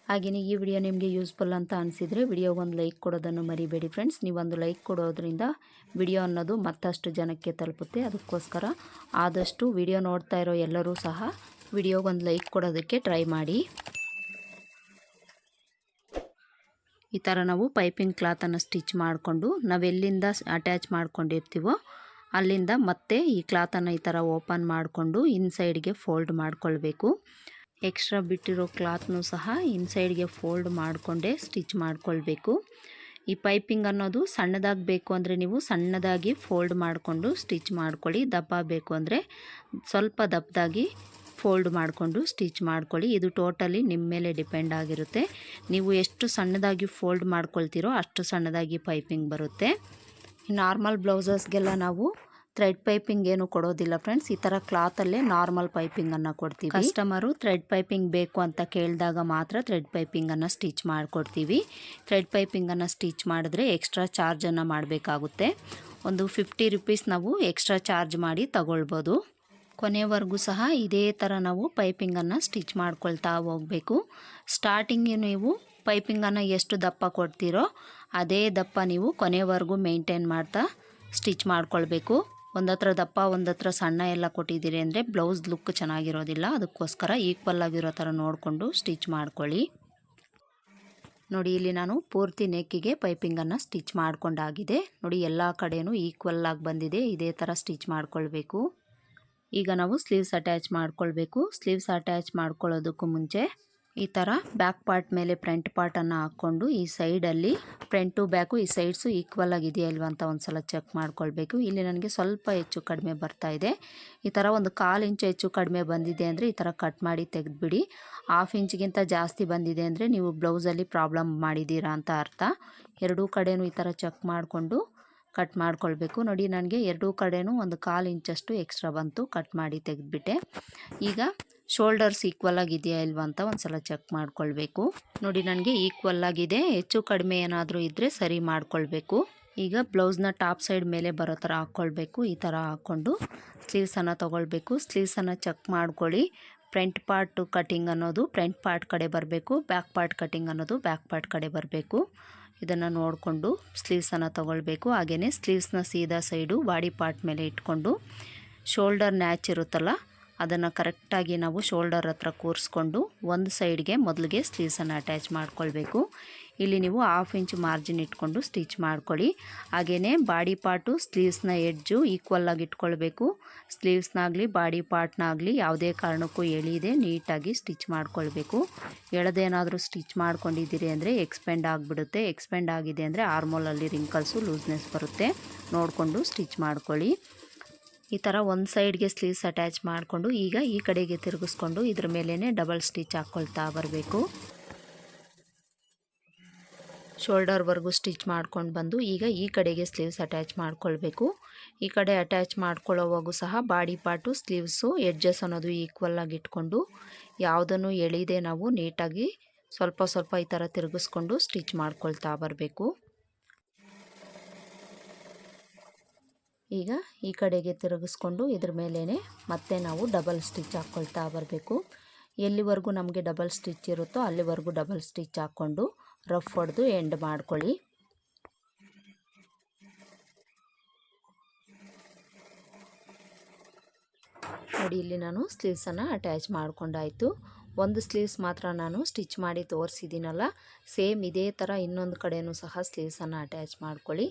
ಹಾಗೆಯೇ ಈ ವಿಡಿಯೋ ನಿಮಗೆ ಯೂಸ್ಫುಲ್ ಅಂತ ಅನಿಸಿದರೆ ವಿಡಿಯೋಗೊಂದು ಲೈಕ್ ಕೊಡೋದನ್ನು ಮರಿಬೇಡಿ ಫ್ರೆಂಡ್ಸ್. ನೀವೊಂದು ಲೈಕ್ ಕೊಡೋದ್ರಿಂದ ವಿಡಿಯೋ ಅನ್ನೋದು ಮತ್ತಷ್ಟು ಜನಕ್ಕೆ ತಲುಪುತ್ತೆ. ಅದಕ್ಕೋಸ್ಕರ ಆದಷ್ಟು ವಿಡಿಯೋ ನೋಡ್ತಾ ಇರೋ ಎಲ್ಲರೂ ಸಹ ವಿಡಿಯೋಗೊಂದು ಲೈಕ್ ಕೊಡೋದಕ್ಕೆ ಟ್ರೈ ಮಾಡಿ. ಈ ಥರ ನಾವು ಪೈಪಿಂಗ್ ಕ್ಲಾತನ್ನು ಸ್ಟಿಚ್ ಮಾಡಿಕೊಂಡು ನಾವೆಲ್ಲಿಂದ ಅಟ್ಯಾಚ್ ಮಾಡ್ಕೊಂಡಿರ್ತೀವೋ ಅಲ್ಲಿಂದ ಮತ್ತೆ ಈ ಕ್ಲಾತನ್ನು ಈ ಥರ ಓಪನ್ ಮಾಡಿಕೊಂಡು ಇನ್ಸೈಡ್ಗೆ ಫೋಲ್ಡ್ ಮಾಡ್ಕೊಳ್ಬೇಕು. ಎಕ್ಸ್ಟ್ರಾ ಬಿಟ್ಟಿರೋ ಕ್ಲಾತ್ನೂ ಸಹ ಇನ್ಸೈಡ್ಗೆ ಫೋಲ್ಡ್ ಮಾಡಿಕೊಂಡೇ ಸ್ಟಿಚ್ ಮಾಡಿಕೊಳ್ಬೇಕು. ಈ ಪೈಪಿಂಗ್ ಅನ್ನೋದು ಸಣ್ಣದಾಗಿ ಬೇಕು ಅಂದರೆ ನೀವು ಸಣ್ಣದಾಗಿ ಫೋಲ್ಡ್ ಮಾಡಿಕೊಂಡು ಸ್ಟಿಚ್ ಮಾಡ್ಕೊಳ್ಳಿ. ದಪ್ಪ ಬೇಕು ಅಂದರೆ ಸ್ವಲ್ಪ ದಪ್ಪದಾಗಿ ಫೋಲ್ಡ್ ಮಾಡಿಕೊಂಡು ಸ್ಟಿಚ್ ಮಾಡ್ಕೊಳ್ಳಿ. ಇದು ಟೋಟಲಿ ನಿಮ್ಮ ಮೇಲೆ ಡಿಪೆಂಡ್ ಆಗಿರುತ್ತೆ. ನೀವು ಎಷ್ಟು ಸಣ್ಣದಾಗಿ ಫೋಲ್ಡ್ ಮಾಡ್ಕೊಳ್ತೀರೋ ಅಷ್ಟು ಸಣ್ಣದಾಗಿ ಪೈಪಿಂಗ್ ಬರುತ್ತೆ. ನಾರ್ಮಲ್ ಬ್ಲೌಸಸ್ಗೆಲ್ಲ ನಾವು ಥ್ರೆಡ್ ಪೈಪಿಂಗ್ ಏನು ಕೊಡೋದಿಲ್ಲ ಫ್ರೆಂಡ್ಸ್ ಈ ಥರ ಕ್ಲಾತಲ್ಲೇ ನಾರ್ಮಲ್ ಪೈಪಿಂಗನ್ನು ಕೊಡ್ತೀವಿ. ಕಸ್ಟಮರು ಥ್ರೆಡ್ ಪೈಪಿಂಗ್ ಬೇಕು ಅಂತ ಕೇಳಿದಾಗ ಮಾತ್ರ ಥ್ರೆಡ್ ಪೈಪಿಂಗನ್ನು ಸ್ಟಿಚ್ ಮಾಡಿಕೊಡ್ತೀವಿ. ಥ್ರೆಡ್ ಪೈಪಿಂಗನ್ನು ಸ್ಟಿಚ್ ಮಾಡಿದ್ರೆ ಎಕ್ಸ್ಟ್ರಾ ಚಾರ್ಜನ್ನು ಮಾಡಬೇಕಾಗುತ್ತೆ. ಒಂದು ಫಿಫ್ಟಿ ರುಪೀಸ್ ನಾವು ಎಕ್ಸ್ಟ್ರಾ ಚಾರ್ಜ್ ಮಾಡಿ ತಗೊಳ್ಬೋದು. ಕೊನೆವರೆಗೂ ಸಹ ಇದೇ ಥರ ನಾವು ಪೈಪಿಂಗನ್ನು ಸ್ಟಿಚ್ ಮಾಡ್ಕೊಳ್ತಾ ಹೋಗಬೇಕು. ಸ್ಟಾರ್ಟಿಂಗ್ ನೀವು ಪೈಪಿಂಗನ್ನು ಎಷ್ಟು ದಪ್ಪ ಕೊಡ್ತೀರೋ, ಅದೇ ದಪ್ಪ ನೀವು ಕೊನೆವರೆಗೂ ಮೇಂಟೈನ್ ಮಾಡ್ತಾ ಸ್ಟಿಚ್ ಮಾಡ್ಕೊಳ್ಬೇಕು. ಒಂದತ್ರ ದಪ್ಪ, ಒಂದತ್ರ ಸಣ್ಣ ಎಲ್ಲ ಕೊಟ್ಟಿದ್ದೀರಿ ಅಂದರೆ ಬ್ಲೌಸ್ ಲುಕ್ ಚೆನ್ನಾಗಿರೋದಿಲ್ಲ. ಅದಕ್ಕೋಸ್ಕರ ಈಕ್ವಲ್ ಆಗಿರೋ ಥರ ನೋಡಿಕೊಂಡು ಸ್ಟಿಚ್ ಮಾಡ್ಕೊಳ್ಳಿ. ನೋಡಿ, ಇಲ್ಲಿ ನಾನು ಪೂರ್ತಿ ನೆಕ್ಕಿಗೆ ಪೈಪಿಂಗನ್ನು ಸ್ಟಿಚ್ ಮಾಡ್ಕೊಂಡಾಗಿದೆ. ನೋಡಿ, ಎಲ್ಲ ಕಡೆಯೂ ಈಕ್ವಲ್ ಆಗಿ ಬಂದಿದೆ. ಇದೇ ಥರ ಸ್ಟಿಚ್ ಮಾಡ್ಕೊಳ್ಬೇಕು. ಈಗ ನಾವು ಸ್ಲೀವ್ಸ್ ಅಟ್ಯಾಚ್ ಮಾಡ್ಕೊಳ್ಬೇಕು. ಸ್ಲೀವ್ಸ್ ಅಟ್ಯಾಚ್ ಮಾಡ್ಕೊಳ್ಳೋದಕ್ಕೂ ಮುಂಚೆ ಈ ಥರ ಬ್ಯಾಕ್ ಪಾರ್ಟ್ ಮೇಲೆ ಫ್ರಂಟ್ ಪಾರ್ಟನ್ನು ಹಾಕ್ಕೊಂಡು ಈ ಸೈಡಲ್ಲಿ ಫ್ರಂಟು ಬ್ಯಾಕು ಈ ಸೈಡ್ಸು ಈಕ್ವಲ್ ಆಗಿದೆಯಾ ಇಲ್ವಾ ಅಂತ ಒಂದು ಸಲ ಚೆಕ್ ಮಾಡ್ಕೊಳ್ಬೇಕು. ಇಲ್ಲಿ ನನಗೆ ಸ್ವಲ್ಪ ಹೆಚ್ಚು ಕಡಿಮೆ ಬರ್ತಾ ಇದೆ. ಈ ಥರ ಒಂದು ಕಾಲು ಇಂಚು ಹೆಚ್ಚು ಕಡಿಮೆ ಬಂದಿದೆ ಅಂದರೆ ಈ ಥರ ಕಟ್ ಮಾಡಿ ತೆಗೆದುಬಿಡಿ. ಹಾಫ್ ಇಂಚ್ಗಿಂತ ಜಾಸ್ತಿ ಬಂದಿದೆ ಅಂದರೆ ನೀವು ಬ್ಲೌಸಲ್ಲಿ ಪ್ರಾಬ್ಲಮ್ ಮಾಡಿದ್ದೀರಾ ಅಂತ ಅರ್ಥ. ಎರಡೂ ಕಡೆನೂ ಈ ಥರ ಚೆಕ್ ಮಾಡಿಕೊಂಡು ಕಟ್ ಮಾಡ್ಕೊಳ್ಬೇಕು. ನೋಡಿ, ನನಗೆ ಎರಡೂ ಕಡೆನೂ ಒಂದು ಕಾಲು ಇಂಚಷ್ಟು ಎಕ್ಸ್ಟ್ರಾ ಬಂತು. ಕಟ್ ಮಾಡಿ ತೆಗೆದುಬಿಟ್ಟೆ. ಈಗ ಶೋಲ್ಡರ್ಸ್ ಈಕ್ವಲ್ ಆಗಿದೆಯಾ ಇಲ್ವಾ ಅಂತ ಒಂದು ಸಲ ಚೆಕ್ ಮಾಡ್ಕೊಳ್ಬೇಕು. ನೋಡಿ, ನನಗೆ ಈಕ್ವಲ್ ಆಗಿದೆ. ಹೆಚ್ಚು ಕಡಿಮೆ ಏನಾದರೂ ಇದ್ದರೆ ಸರಿ ಮಾಡ್ಕೊಳ್ಬೇಕು. ಈಗ ಬ್ಲೌಸ್ನ ಟಾಪ್ ಸೈಡ್ ಮೇಲೆ ಬರೋ ಥರ ಹಾಕ್ಕೊಳ್ಬೇಕು ಈ ಥರ ಹಾಕ್ಕೊಂಡು ಸ್ಲೀವ್ಸನ್ನು ತೊಗೊಳ್ಬೇಕು. ಸ್ಲೀವ್ಸನ್ನು ಚೆಕ್ ಮಾಡ್ಕೊಳ್ಳಿ. ಫ್ರಂಟ್ ಪಾರ್ಟ್ ಕಟಿಂಗ್ ಅನ್ನೋದು ಫ್ರಂಟ್ ಪಾರ್ಟ್ ಕಡೆ ಬರಬೇಕು. ಬ್ಯಾಕ್ ಪಾರ್ಟ್ ಕಟಿಂಗ್ ಅನ್ನೋದು ಬ್ಯಾಕ್ ಪಾರ್ಟ್ ಕಡೆ ಬರಬೇಕು. ಇದನ್ನು ನೋಡಿಕೊಂಡು ಸ್ಲೀವ್ಸನ್ನು ತೊಗೊಳ್ಬೇಕು. ಹಾಗೆಯೇ ಸ್ಲೀವ್ಸ್ನ ಸೀದಾ ಸೈಡು ಬಾಡಿ ಪಾರ್ಟ್ ಮೇಲೆ ಇಟ್ಕೊಂಡು ಶೋಲ್ಡರ್ ನ್ಯಾಚ್ ಇರುತ್ತಲ್ಲ, ಅದನ್ನು ಕರೆಕ್ಟಾಗಿ ನಾವು ಶೋಲ್ಡರ್ ಹತ್ರ ಕೂರಿಸ್ಕೊಂಡು ಒಂದು ಸೈಡ್ಗೆ ಮೊದಲಿಗೆ ಸ್ಲೀವ್ಸನ್ನು ಅಟ್ಯಾಚ್ ಮಾಡ್ಕೊಳ್ಬೇಕು. ಇಲ್ಲಿ ನೀವು ಹಾಫ್ ಇಂಚ್ ಮಾರ್ಜಿನ್ ಇಟ್ಕೊಂಡು ಸ್ಟಿಚ್ ಮಾಡ್ಕೊಳ್ಳಿ. ಹಾಗೆಯೇ ಬಾಡಿ ಪಾರ್ಟು ಸ್ಲೀವ್ಸ್ನ ಎಡ್ಜು ಈಕ್ವಲ್ ಆಗಿ ಇಟ್ಕೊಳ್ಬೇಕು. ಸ್ಲೀವ್ಸ್ನಾಗಲಿ ಬಾಡಿ ಪಾರ್ಟ್ನಾಗಲಿ ಯಾವುದೇ ಕಾರಣಕ್ಕೂ ಎಳಿದೆ, ನೀಟಾಗಿ ಸ್ಟಿಚ್ ಮಾಡ್ಕೊಳ್ಬೇಕು. ಎಳೆದೇನಾದರೂ ಸ್ಟಿಚ್ ಮಾಡ್ಕೊಂಡಿದ್ದೀರಿ ಅಂದರೆ ಎಕ್ಸ್ಪೆಂಡ್ ಆಗಿಬಿಡುತ್ತೆ. ಎಕ್ಸ್ಪೆಂಡ್ ಆಗಿದೆ ಅಂದರೆ ಆರ್ಮೋಲಲ್ಲಿ ರಿಂಕಲ್ಸು ಲೂಸ್ನೆಸ್ ಬರುತ್ತೆ. ನೋಡಿಕೊಂಡು ಸ್ಟಿಚ್ ಮಾಡ್ಕೊಳ್ಳಿ. ಈ ಥರ ಒಂದು ಸೈಡ್ಗೆ ಸ್ಲೀವ್ಸ್ ಅಟ್ಯಾಚ್ ಮಾಡಿಕೊಂಡು ಈಗ ಈ ಕಡೆಗೆ ತಿರುಗಿಸ್ಕೊಂಡು ಇದ್ರ ಮೇಲೇ ಡಬಲ್ ಸ್ಟಿಚ್ ಹಾಕ್ಕೊಳ್ತಾ ಬರಬೇಕು. ಶೋಲ್ಡರ್ವರೆಗೂ ಸ್ಟಿಚ್ ಮಾಡ್ಕೊಂಡು ಬಂದು ಈಗ ಈ ಕಡೆಗೆ ಸ್ಲೀವ್ಸ್ ಅಟ್ಯಾಚ್ ಮಾಡ್ಕೊಳ್ಬೇಕು. ಈ ಕಡೆ ಅಟ್ಯಾಚ್ ಮಾಡ್ಕೊಳ್ಳೋವಾಗೂ ಸಹ ಬಾಡಿ ಪಾರ್ಟು, ಸ್ಲೀವ್ಸು, ಎಡ್ಜಸ್ ಅನ್ನೋದು ಈಕ್ವಲ್ ಆಗಿ ಇಟ್ಕೊಂಡು ಯಾವುದನ್ನು ಎಳಿದೆ ನಾವು ನೀಟಾಗಿ ಸ್ವಲ್ಪ ಸ್ವಲ್ಪ ಈ ಥರ ತಿರುಗಿಸ್ಕೊಂಡು ಸ್ಟಿಚ್ ಮಾಡ್ಕೊಳ್ತಾ ಬರಬೇಕು. ಈಗ ಈ ಕಡೆಗೆ ತಿರುಗಿಸ್ಕೊಂಡು ಇದ್ರ ಮೇಲೇ ಮತ್ತೆ ನಾವು ಡಬಲ್ ಸ್ಟಿಚ್ ಹಾಕ್ಕೊಳ್ತಾ ಬರಬೇಕು. ಎಲ್ಲಿವರೆಗೂ ನಮಗೆ ಡಬಲ್ ಸ್ಟಿಚ್ ಇರುತ್ತೋ ಅಲ್ಲಿವರೆಗೂ ಡಬಲ್ ಸ್ಟಿಚ್ ಹಾಕ್ಕೊಂಡು ರಫ್ ಹೊಡೆದು ಎಂಡ್ ಮಾಡ್ಕೊಳ್ಳಿ. ನೋಡಿ, ಇಲ್ಲಿ ನಾನು ಸ್ಲೀವ್ಸನ್ನು ಅಟ್ಯಾಚ್ ಮಾಡ್ಕೊಂಡಾಯಿತು. ಒಂದು ಸ್ಲೀವ್ಸ್ ಮಾತ್ರ ನಾನು ಸ್ಟಿಚ್ ಮಾಡಿ ತೋರಿಸಿದ್ದೀನಲ್ಲ, ಸೇಮ್ ಇದೇ ಥರ ಇನ್ನೊಂದು ಕಡೆಯೂ ಸಹ ಸ್ಲೀವ್ಸನ್ನು ಅಟ್ಯಾಚ್ ಮಾಡ್ಕೊಳ್ಳಿ.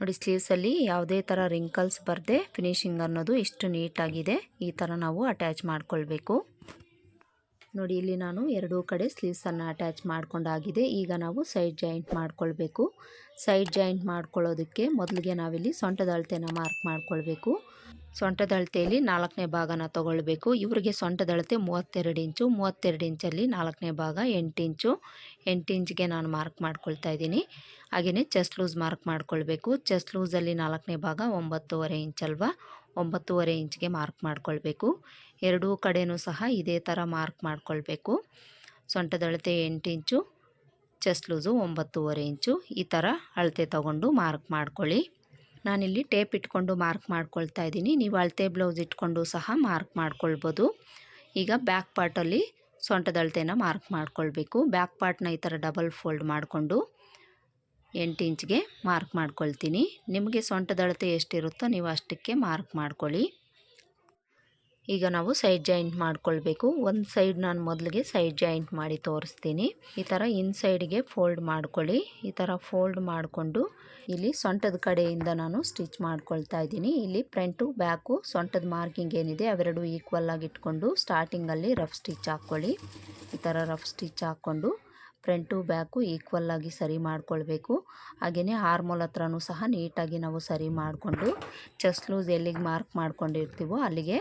ನೋಡಿ ಸ್ಲೀವ್ಸಲ್ಲಿ ಯಾವುದೇ ಥರ ರಿಂಕಲ್ಸ್ ಬರದೆ ಫಿನಿಶಿಂಗ್ ಅನ್ನೋದು ಇಷ್ಟು ನೀಟಾಗಿದೆ ಈ ಥರ ನಾವು ಅಟ್ಯಾಚ್ ಮಾಡ್ಕೊಳ್ಬೇಕು. ನೋಡಿ, ಇಲ್ಲಿ ನಾನು ಎರಡೂ ಕಡೆ ಸ್ಲೀವ್ಸನ್ನು ಅಟ್ಯಾಚ್ ಮಾಡ್ಕೊಂಡಾಗಿದೆ. ಈಗ ನಾವು ಸೈಡ್ ಜಾಯಿಂಟ್ ಮಾಡ್ಕೊಳ್ಬೇಕು. ಸೈಡ್ ಜಾಯಿಂಟ್ ಮಾಡ್ಕೊಳ್ಳೋದಕ್ಕೆ ಮೊದಲಿಗೆ ನಾವಿಲ್ಲಿ ಸೊಂಟದ ಅಳತೆನ ಮಾರ್ಕ್ ಮಾಡ್ಕೊಳ್ಬೇಕು. ಸೊಂಟದ ಅಳತೆಯಲ್ಲಿ ನಾಲ್ಕನೇ ಭಾಗನ ತೊಗೊಳ್ಬೇಕು. ಇವರಿಗೆ ಸೊಂಟದ ಅಳತೆ ಮೂವತ್ತೆರಡು ಇಂಚು, ಮೂವತ್ತೆರಡು ಇಂಚಲ್ಲಿ ನಾಲ್ಕನೇ ಭಾಗ ಎಂಟು ಇಂಚು. ಎಂಟು ಇಂಚ್ಗೆ ನಾನು ಮಾರ್ಕ್ ಮಾಡ್ಕೊಳ್ತಾ ಇದ್ದೀನಿ. ಹಾಗೆಯೇ ಚೆಸ್ಟ್ ಲೂಸ್ ಮಾರ್ಕ್ ಮಾಡ್ಕೊಳ್ಬೇಕು. ಚೆಸ್ಟ್ ಲೂಸಲ್ಲಿ ನಾಲ್ಕನೇ ಭಾಗ ಒಂಬತ್ತುವರೆ ಇಂಚಲ್ವಾ ಒಂಬತ್ತುವರೆ ಇಂಚ್ಗೆ ಮಾರ್ಕ್ ಮಾಡ್ಕೊಳ್ಬೇಕು. ಎರಡೂ ಕಡೆಯೂ ಸಹ ಇದೇ ಥರ ಮಾರ್ಕ್ ಮಾಡ್ಕೊಳ್ಬೇಕು. ಸೊಂಟದಳತೆ ಎಂಟು ಇಂಚು, ಚೆಸ್ಟ್ ಲೂಸು ಒಂಬತ್ತೂವರೆ ಇಂಚು, ಈ ಥರ ಅಳತೆ ತಗೊಂಡು ಮಾರ್ಕ್ ಮಾಡ್ಕೊಳ್ಳಿ. ನಾನಿಲ್ಲಿ ಟೇಪ್ ಇಟ್ಕೊಂಡು ಮಾರ್ಕ್ ಮಾಡ್ಕೊಳ್ತಾ ಇದ್ದೀನಿ. ನೀವು ಅಳತೆ ಬ್ಲೌಸ್ ಇಟ್ಕೊಂಡು ಸಹ ಮಾರ್ಕ್ ಮಾಡ್ಕೊಳ್ಬೋದು. ಈಗ ಬ್ಯಾಕ್ ಪಾರ್ಟಲ್ಲಿ ಸೊಂಟದ ಅಳತೆನ ಮಾರ್ಕ್ ಮಾಡ್ಕೊಳ್ಬೇಕು. ಬ್ಯಾಕ್ ಪಾರ್ಟ್ನ ಈ ಥರ ಡಬಲ್ ಫೋಲ್ಡ್ ಮಾಡಿಕೊಂಡು ಎಂಟು ಇಂಚ್ಗೆ ಮಾರ್ಕ್ ಮಾಡ್ಕೊಳ್ತೀನಿ. ನಿಮಗೆ ಸೊಂಟದ ಅಳತೆ ಎಷ್ಟಿರುತ್ತೋ ನೀವು ಅಷ್ಟಕ್ಕೆ ಮಾರ್ಕ್ ಮಾಡ್ಕೊಳ್ಳಿ. ಈಗ ನಾವು ಸೈಡ್ ಜಾಯಿಂಟ್ ಮಾಡ್ಕೊಳ್ಬೇಕು. ಒಂದು ಸೈಡ್ ನಾನು ಮೊದಲಿಗೆ ಸೈಡ್ ಜಾಯಿಂಟ್ ಮಾಡಿ ತೋರಿಸ್ತೀನಿ. ಈ ಥರ ಇನ್ ಸೈಡ್ಗೆ ಫೋಲ್ಡ್ ಮಾಡ್ಕೊಳ್ಳಿ. ಈ ಥರ ಫೋಲ್ಡ್ ಮಾಡಿಕೊಂಡು ಇಲ್ಲಿ ಸೊಂಟದ ಕಡೆಯಿಂದ ನಾನು ಸ್ಟಿಚ್ ಮಾಡ್ಕೊಳ್ತಾ ಇದ್ದೀನಿ. ಇಲ್ಲಿ ಫ್ರಂಟು ಬ್ಯಾಕು ಸೊಂಟದ ಮಾರ್ಕಿಂಗ್ ಏನಿದೆ ಅವೆರಡು ಈಕ್ವಲ್ ಆಗಿ ಇಟ್ಕೊಂಡು ಸ್ಟಾರ್ಟಿಂಗಲ್ಲಿ ರಫ್ ಸ್ಟಿಚ್ ಹಾಕ್ಕೊಳ್ಳಿ. ಈ ಥರ ರಫ್ ಸ್ಟಿಚ್ ಹಾಕ್ಕೊಂಡು ಫ್ರಂಟು ಬ್ಯಾಕು ಈಕ್ವಲ್ ಆಗಿ ಸರಿ ಮಾಡ್ಕೊಳ್ಬೇಕು. ಹಾಗೆಯೇ ಹಾರ್ಮೋಲ್ ಹತ್ರನೂ ಸಹ ನೀಟಾಗಿ ನಾವು ಸರಿ ಮಾಡಿಕೊಂಡು ಚೆಸ್ಟ್ ಲೂಸ್ ಎಲ್ಲಿಗೆ ಮಾರ್ಕ್ ಮಾಡ್ಕೊಂಡಿರ್ತೀವೋ ಅಲ್ಲಿಗೆ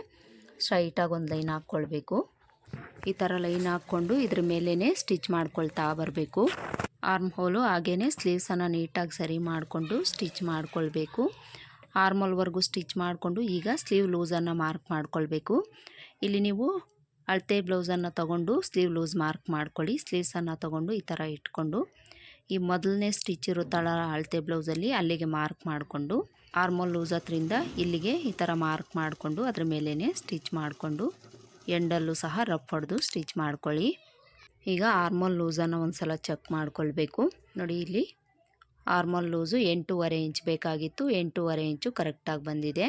ಸ್ಟ್ರೈಟಾಗಿ ಒಂದು ಲೈನ್ ಹಾಕ್ಕೊಳ್ಬೇಕು. ಈ ಥರ ಲೈನ್ ಹಾಕ್ಕೊಂಡು ಇದ್ರ ಮೇಲೇ ಸ್ಟಿಚ್ ಮಾಡ್ಕೊಳ್ತಾ ಬರಬೇಕು. ಆರ್ಮ್ ಹೋಲು ಹಾಗೆಯೇ ಸ್ಲೀವ್ಸನ್ನು ನೀಟಾಗಿ ಸರಿ ಮಾಡಿಕೊಂಡು ಸ್ಟಿಚ್ ಮಾಡ್ಕೊಳ್ಬೇಕು. ಆರ್ಮೋಲ್ವರೆಗೂ ಸ್ಟಿಚ್ ಮಾಡಿಕೊಂಡು ಈಗ ಸ್ಲೀವ್ ಲೂಸನ್ನು ಮಾರ್ಕ್ ಮಾಡ್ಕೊಳ್ಬೇಕು. ಇಲ್ಲಿ ನೀವು ಅಳತೆ ಬ್ಲೌಸನ್ನು ತಗೊಂಡು ಸ್ಲೀವ್ ಲೂಸ್ ಮಾರ್ಕ್ ಮಾಡ್ಕೊಳ್ಳಿ. ಸ್ಲೀವ್ಸನ್ನು ತಗೊಂಡು ಈ ಥರ ಇಟ್ಕೊಂಡು ಈ ಮೊದಲನೇ ಸ್ಟಿಚ್ ಇರುತ್ತಲ್ಲ ಅಳತೆ ಬ್ಲೌಸಲ್ಲಿ ಅಲ್ಲಿಗೆ ಮಾರ್ಕ್ ಮಾಡಿಕೊಂಡು ಆರ್ಮೋಲ್ ಲೂಸ್ ಹತ್ರಿಂದ ಇಲ್ಲಿಗೆ ಈ ಥರ ಮಾರ್ಕ್ ಮಾಡಿಕೊಂಡು ಅದ್ರ ಮೇಲೇ ಸ್ಟಿಚ್ ಮಾಡಿಕೊಂಡು ಎಂಡಲ್ಲೂ ಸಹ ರಫ್ ಹೊಡೆದು ಸ್ಟಿಚ್ ಮಾಡ್ಕೊಳ್ಳಿ. ಈಗ ಆರ್ಮೋಲ್ ಲೂಸನ್ನು ಒಂದು ಸಲ ಚೆಕ್ ಮಾಡ್ಕೊಳ್ಬೇಕು. ನೋಡಿ ಇಲ್ಲಿ ಆರ್ಮೋಲ್ ಲೂಸು ಎಂಟೂವರೆ ಇಂಚ್ ಬೇಕಾಗಿತ್ತು. ಎಂಟೂವರೆ ಇಂಚು ಕರೆಕ್ಟಾಗಿ ಬಂದಿದೆ.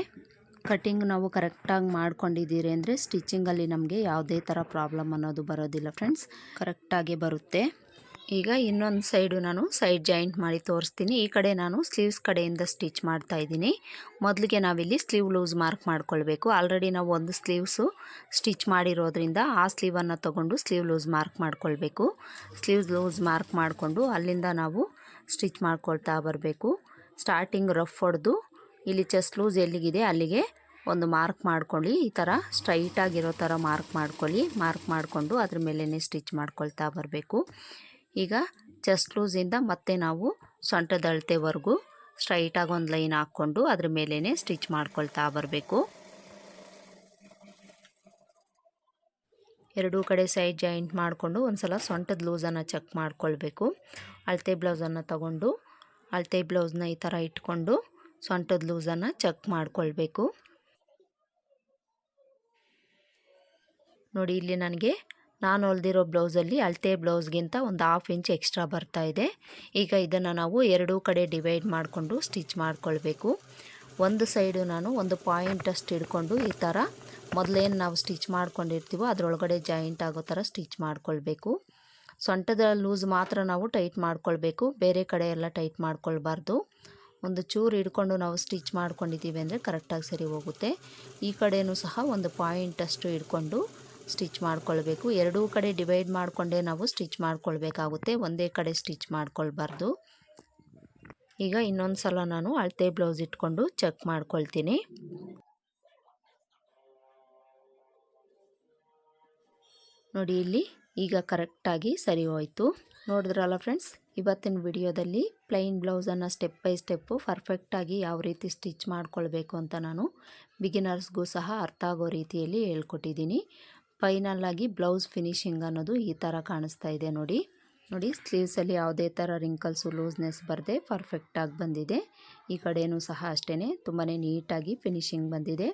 ಕಟಿಂಗ್ ನಾವು ಕರೆಕ್ಟಾಗಿ ಮಾಡ್ಕೊಂಡಿದ್ದೀರಿ ಅಂದರೆ ಸ್ಟಿಚಿಂಗಲ್ಲಿ ನಮಗೆ ಯಾವುದೇ ಥರ ಪ್ರಾಬ್ಲಮ್ ಅನ್ನೋದು ಬರೋದಿಲ್ಲ ಫ್ರೆಂಡ್ಸ್. ಕರೆಕ್ಟಾಗಿ ಬರುತ್ತೆ. ಈಗ ಇನ್ನೊಂದು ಸೈಡು ನಾನು ಸೈಡ್ ಜಾಯಿಂಟ್ ಮಾಡಿ ತೋರಿಸ್ತೀನಿ. ಈ ಕಡೆ ನಾನು ಸ್ಲೀವ್ಸ್ ಕಡೆಯಿಂದ ಸ್ಟಿಚ್ ಮಾಡ್ತಾ ಇದ್ದೀನಿ. ಮೊದಲಿಗೆ ನಾವಿಲ್ಲಿ ಸ್ಲೀವ್ ಲೂಸ್ ಮಾರ್ಕ್ ಮಾಡ್ಕೊಳ್ಬೇಕು. ಆಲ್ರೆಡಿ ನಾವು ಒಂದು ಸ್ಲೀವ್ಸು ಸ್ಟಿಚ್ ಮಾಡಿರೋದ್ರಿಂದ ಆ ಸ್ಲೀವನ್ನು ತೊಗೊಂಡು ಸ್ಲೀವ್ ಲೂಸ್ ಮಾರ್ಕ್ ಮಾಡ್ಕೊಳ್ಬೇಕು. ಸ್ಲೀವ್ ಲೂಸ್ ಮಾರ್ಕ್ ಮಾಡಿಕೊಂಡು ಅಲ್ಲಿಂದ ನಾವು ಸ್ಟಿಚ್ ಮಾಡ್ಕೊಳ್ತಾ ಬರಬೇಕು. ಸ್ಟಾರ್ಟಿಂಗ್ ರಫ್ ಹೊಡೆದು ಇಲ್ಲಿ ಚೆಸ್ಟ್ ಲೂಸ್ ಎಲ್ಲಿಗಿದೆ ಅಲ್ಲಿಗೆ ಒಂದು ಮಾರ್ಕ್ ಮಾಡ್ಕೊಳ್ಳಿ. ಈ ಥರ ಸ್ಟ್ರೈಟಾಗಿರೋ ಥರ ಮಾರ್ಕ್ ಮಾಡ್ಕೊಳ್ಳಿ. ಮಾರ್ಕ್ ಮಾಡಿಕೊಂಡು ಅದ್ರ ಮೇಲೇ ಸ್ಟಿಚ್ ಮಾಡ್ಕೊಳ್ತಾ ಬರಬೇಕು. ಈಗ ಚೆಸ್ಟ್ ಲೂಸಿಂದ ಮತ್ತೆ ನಾವು ಸೊಂಟದ ಅಳತೆವರೆಗೂ ಸ್ಟ್ರೈಟಾಗಿ ಒಂದು ಲೈನ್ ಹಾಕ್ಕೊಂಡು ಅದ್ರ ಮೇಲೇ ಸ್ಟಿಚ್ ಮಾಡ್ಕೊಳ್ತಾ ಬರಬೇಕು. ಎರಡೂ ಕಡೆ ಸೈಡ್ ಜಾಯಿಂಟ್ ಮಾಡಿಕೊಂಡು ಒಂದು ಸಲ ಸೊಂಟದ ಲೂಸನ್ನು ಚೆಕ್ ಮಾಡ್ಕೊಳ್ಬೇಕು. ಅಳತೆ ಬ್ಲೌಸನ್ನು ತಗೊಂಡು, ಅಳತೆ ಬ್ಲೌಸ್ನ ಈ ಥರ ಇಟ್ಕೊಂಡು ಸೊಂಟದ ಲೂಸನ್ನು ಚೆಕ್ ಮಾಡಿಕೊಳ್ಬೇಕು. ನೋಡಿ, ಇಲ್ಲಿ ನನಗೆ ನಾನು ಹೊಲ್ದಿರೋ ಬ್ಲೌಸಲ್ಲಿ ಅಳತೆ ಬ್ಲೌಸ್ಗಿಂತ ಒಂದು ಹಾಫ್ ಇಂಚ್ ಎಕ್ಸ್ಟ್ರಾ ಬರ್ತಾ ಇದೆ. ಈಗ ಇದನ್ನು ನಾವು ಎರಡೂ ಕಡೆ ಡಿವೈಡ್ ಮಾಡಿಕೊಂಡು ಸ್ಟಿಚ್ ಮಾಡಿಕೊಳ್ಬೇಕು. ಒಂದು ಸೈಡು ನಾನು ಒಂದು ಪಾಯಿಂಟ್ ಅಷ್ಟು ಹಿಡ್ಕೊಂಡು ಈ ಥರ ಮೊದಲೇನು ನಾವು ಸ್ಟಿಚ್ ಮಾಡ್ಕೊಂಡಿರ್ತೀವೋ ಅದರೊಳಗಡೆ ಜಾಯಿಂಟ್ ಆಗೋ ಥರ ಸ್ಟಿಚ್ ಮಾಡ್ಕೊಳ್ಬೇಕು. ಸೊಂಟದ ಲೂಸ್ ಮಾತ್ರ ನಾವು ಟೈಟ್ ಮಾಡ್ಕೊಳ್ಬೇಕು. ಬೇರೆ ಕಡೆ ಎಲ್ಲ ಟೈಟ್ ಮಾಡ್ಕೊಳ್ಬಾರ್ದು. ಒಂದು ಚೂರು ಹಿಡ್ಕೊಂಡು ನಾವು ಸ್ಟಿಚ್ ಮಾಡ್ಕೊಂಡಿದ್ದೀವಿ ಅಂದರೆ ಕರೆಕ್ಟಾಗಿ ಸರಿ ಹೋಗುತ್ತೆ. ಈ ಕಡೆಯೂ ಸಹ ಒಂದು ಪಾಯಿಂಟಷ್ಟು ಹಿಡ್ಕೊಂಡು ಸ್ಟಿಚ್ ಮಾಡ್ಕೊಳ್ಬೇಕು. ಎರಡೂ ಕಡೆ ಡಿವೈಡ್ ಮಾಡಿಕೊಂಡೇ ನಾವು ಸ್ಟಿಚ್ ಮಾಡ್ಕೊಳ್ಬೇಕಾಗುತ್ತೆ. ಒಂದೇ ಕಡೆ ಸ್ಟಿಚ್ ಮಾಡ್ಕೊಳ್ಬಾರ್ದು. ಈಗ ಇನ್ನೊಂದು ಸಲ ನಾನು ಅಳತೆ ಬ್ಲೌಸ್ ಇಟ್ಕೊಂಡು ಚೆಕ್ ಮಾಡ್ಕೊಳ್ತೀನಿ. ನೋಡಿ ಇಲ್ಲಿ ಈಗ ಕರೆಕ್ಟಾಗಿ ಸರಿ ಹೋಯಿತು. ನೋಡಿದ್ರಲ್ಲ ಫ್ರೆಂಡ್ಸ್, ಇವತ್ತಿನ ವಿಡಿಯೋದಲ್ಲಿ ಪ್ಲೈನ್ ಬ್ಲೌಸನ್ನು ಸ್ಟೆಪ್ ಬೈ ಸ್ಟೆಪ್ಪು ಪರ್ಫೆಕ್ಟಾಗಿ ಯಾವ ರೀತಿ ಸ್ಟಿಚ್ ಮಾಡ್ಕೊಳ್ಬೇಕು ಅಂತ ನಾನು ಬಿಗಿನರ್ಸ್ಗೂ ಸಹ ಅರ್ಥ ಆಗೋ ರೀತಿಯಲ್ಲಿ ಹೇಳ್ಕೊಟ್ಟಿದ್ದೀನಿ. ಫೈನಲ್ಲಾಗಿ ಬ್ಲೌಸ್ ಫಿನಿಶಿಂಗ್ ಅನ್ನೋದು ಈ ಥರ ಕಾಣಿಸ್ತಾ ಇದೆ ನೋಡಿ. ನೋಡಿ ಸ್ಲೀವ್ಸಲ್ಲಿ ಯಾವುದೇ ಥರ ರಿಂಕಲ್ಸು ಲೂಸ್ನೆಸ್ ಬರದೆ ಪರ್ಫೆಕ್ಟಾಗಿ ಬಂದಿದೆ. ಈ ಕಡೆಯೂ ಸಹ ಅಷ್ಟೇ ತುಂಬಾ ನೀಟಾಗಿ ಫಿನಿಶಿಂಗ್ ಬಂದಿದೆ.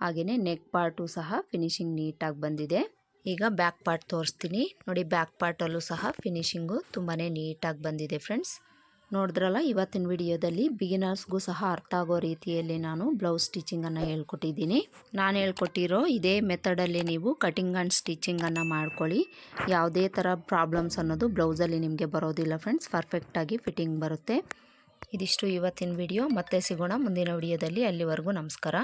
ಹಾಗೆಯೇ ನೆಕ್ ಪಾರ್ಟು ಸಹ ಫಿನಿಶಿಂಗ್ ನೀಟಾಗಿ ಬಂದಿದೆ. ಈಗ ಬ್ಯಾಕ್ ಪಾರ್ಟ್ ತೋರಿಸ್ತೀನಿ. ನೋಡಿ ಬ್ಯಾಕ್ ಪಾರ್ಟಲ್ಲೂ ಸಹ ಫಿನಿಶಿಂಗು ತುಂಬಾ ನೀಟಾಗಿ ಬಂದಿದೆ ಫ್ರೆಂಡ್ಸ್ ನೋಡಿದ್ರಲ್ಲ, ಇವತ್ತಿನ ವಿಡಿಯೋದಲ್ಲಿ ಬಿಗಿನರ್ಸ್ಗೂ ಸಹ ಅರ್ಥ ಆಗೋ ರೀತಿಯಲ್ಲಿ ನಾನು ಬ್ಲೌಸ್ ಸ್ಟಿಚಿಂಗನ್ನು ಹೇಳ್ಕೊಟ್ಟಿದ್ದೀನಿ. ನಾನು ಹೇಳ್ಕೊಟ್ಟಿರೋ ಇದೇ ಮೆಥಡಲ್ಲಿ ನೀವು ಕಟಿಂಗ್ ಆ್ಯಂಡ್ ಸ್ಟಿಚಿಂಗನ್ನು ಮಾಡ್ಕೊಳ್ಳಿ. ಯಾವುದೇ ಥರ ಪ್ರಾಬ್ಲಮ್ಸ್ ಅನ್ನೋದು ಬ್ಲೌಸಲ್ಲಿ ನಿಮಗೆ ಬರೋದಿಲ್ಲ ಫ್ರೆಂಡ್ಸ್, ಪರ್ಫೆಕ್ಟಾಗಿ ಫಿಟ್ಟಿಂಗ್ ಬರುತ್ತೆ. ಇದಿಷ್ಟು ಇವತ್ತಿನ ವಿಡಿಯೋ, ಮತ್ತೆ ಸಿಗೋಣ ಮುಂದಿನ ವಿಡಿಯೋದಲ್ಲಿ. ಅಲ್ಲಿವರೆಗೂ ನಮಸ್ಕಾರ.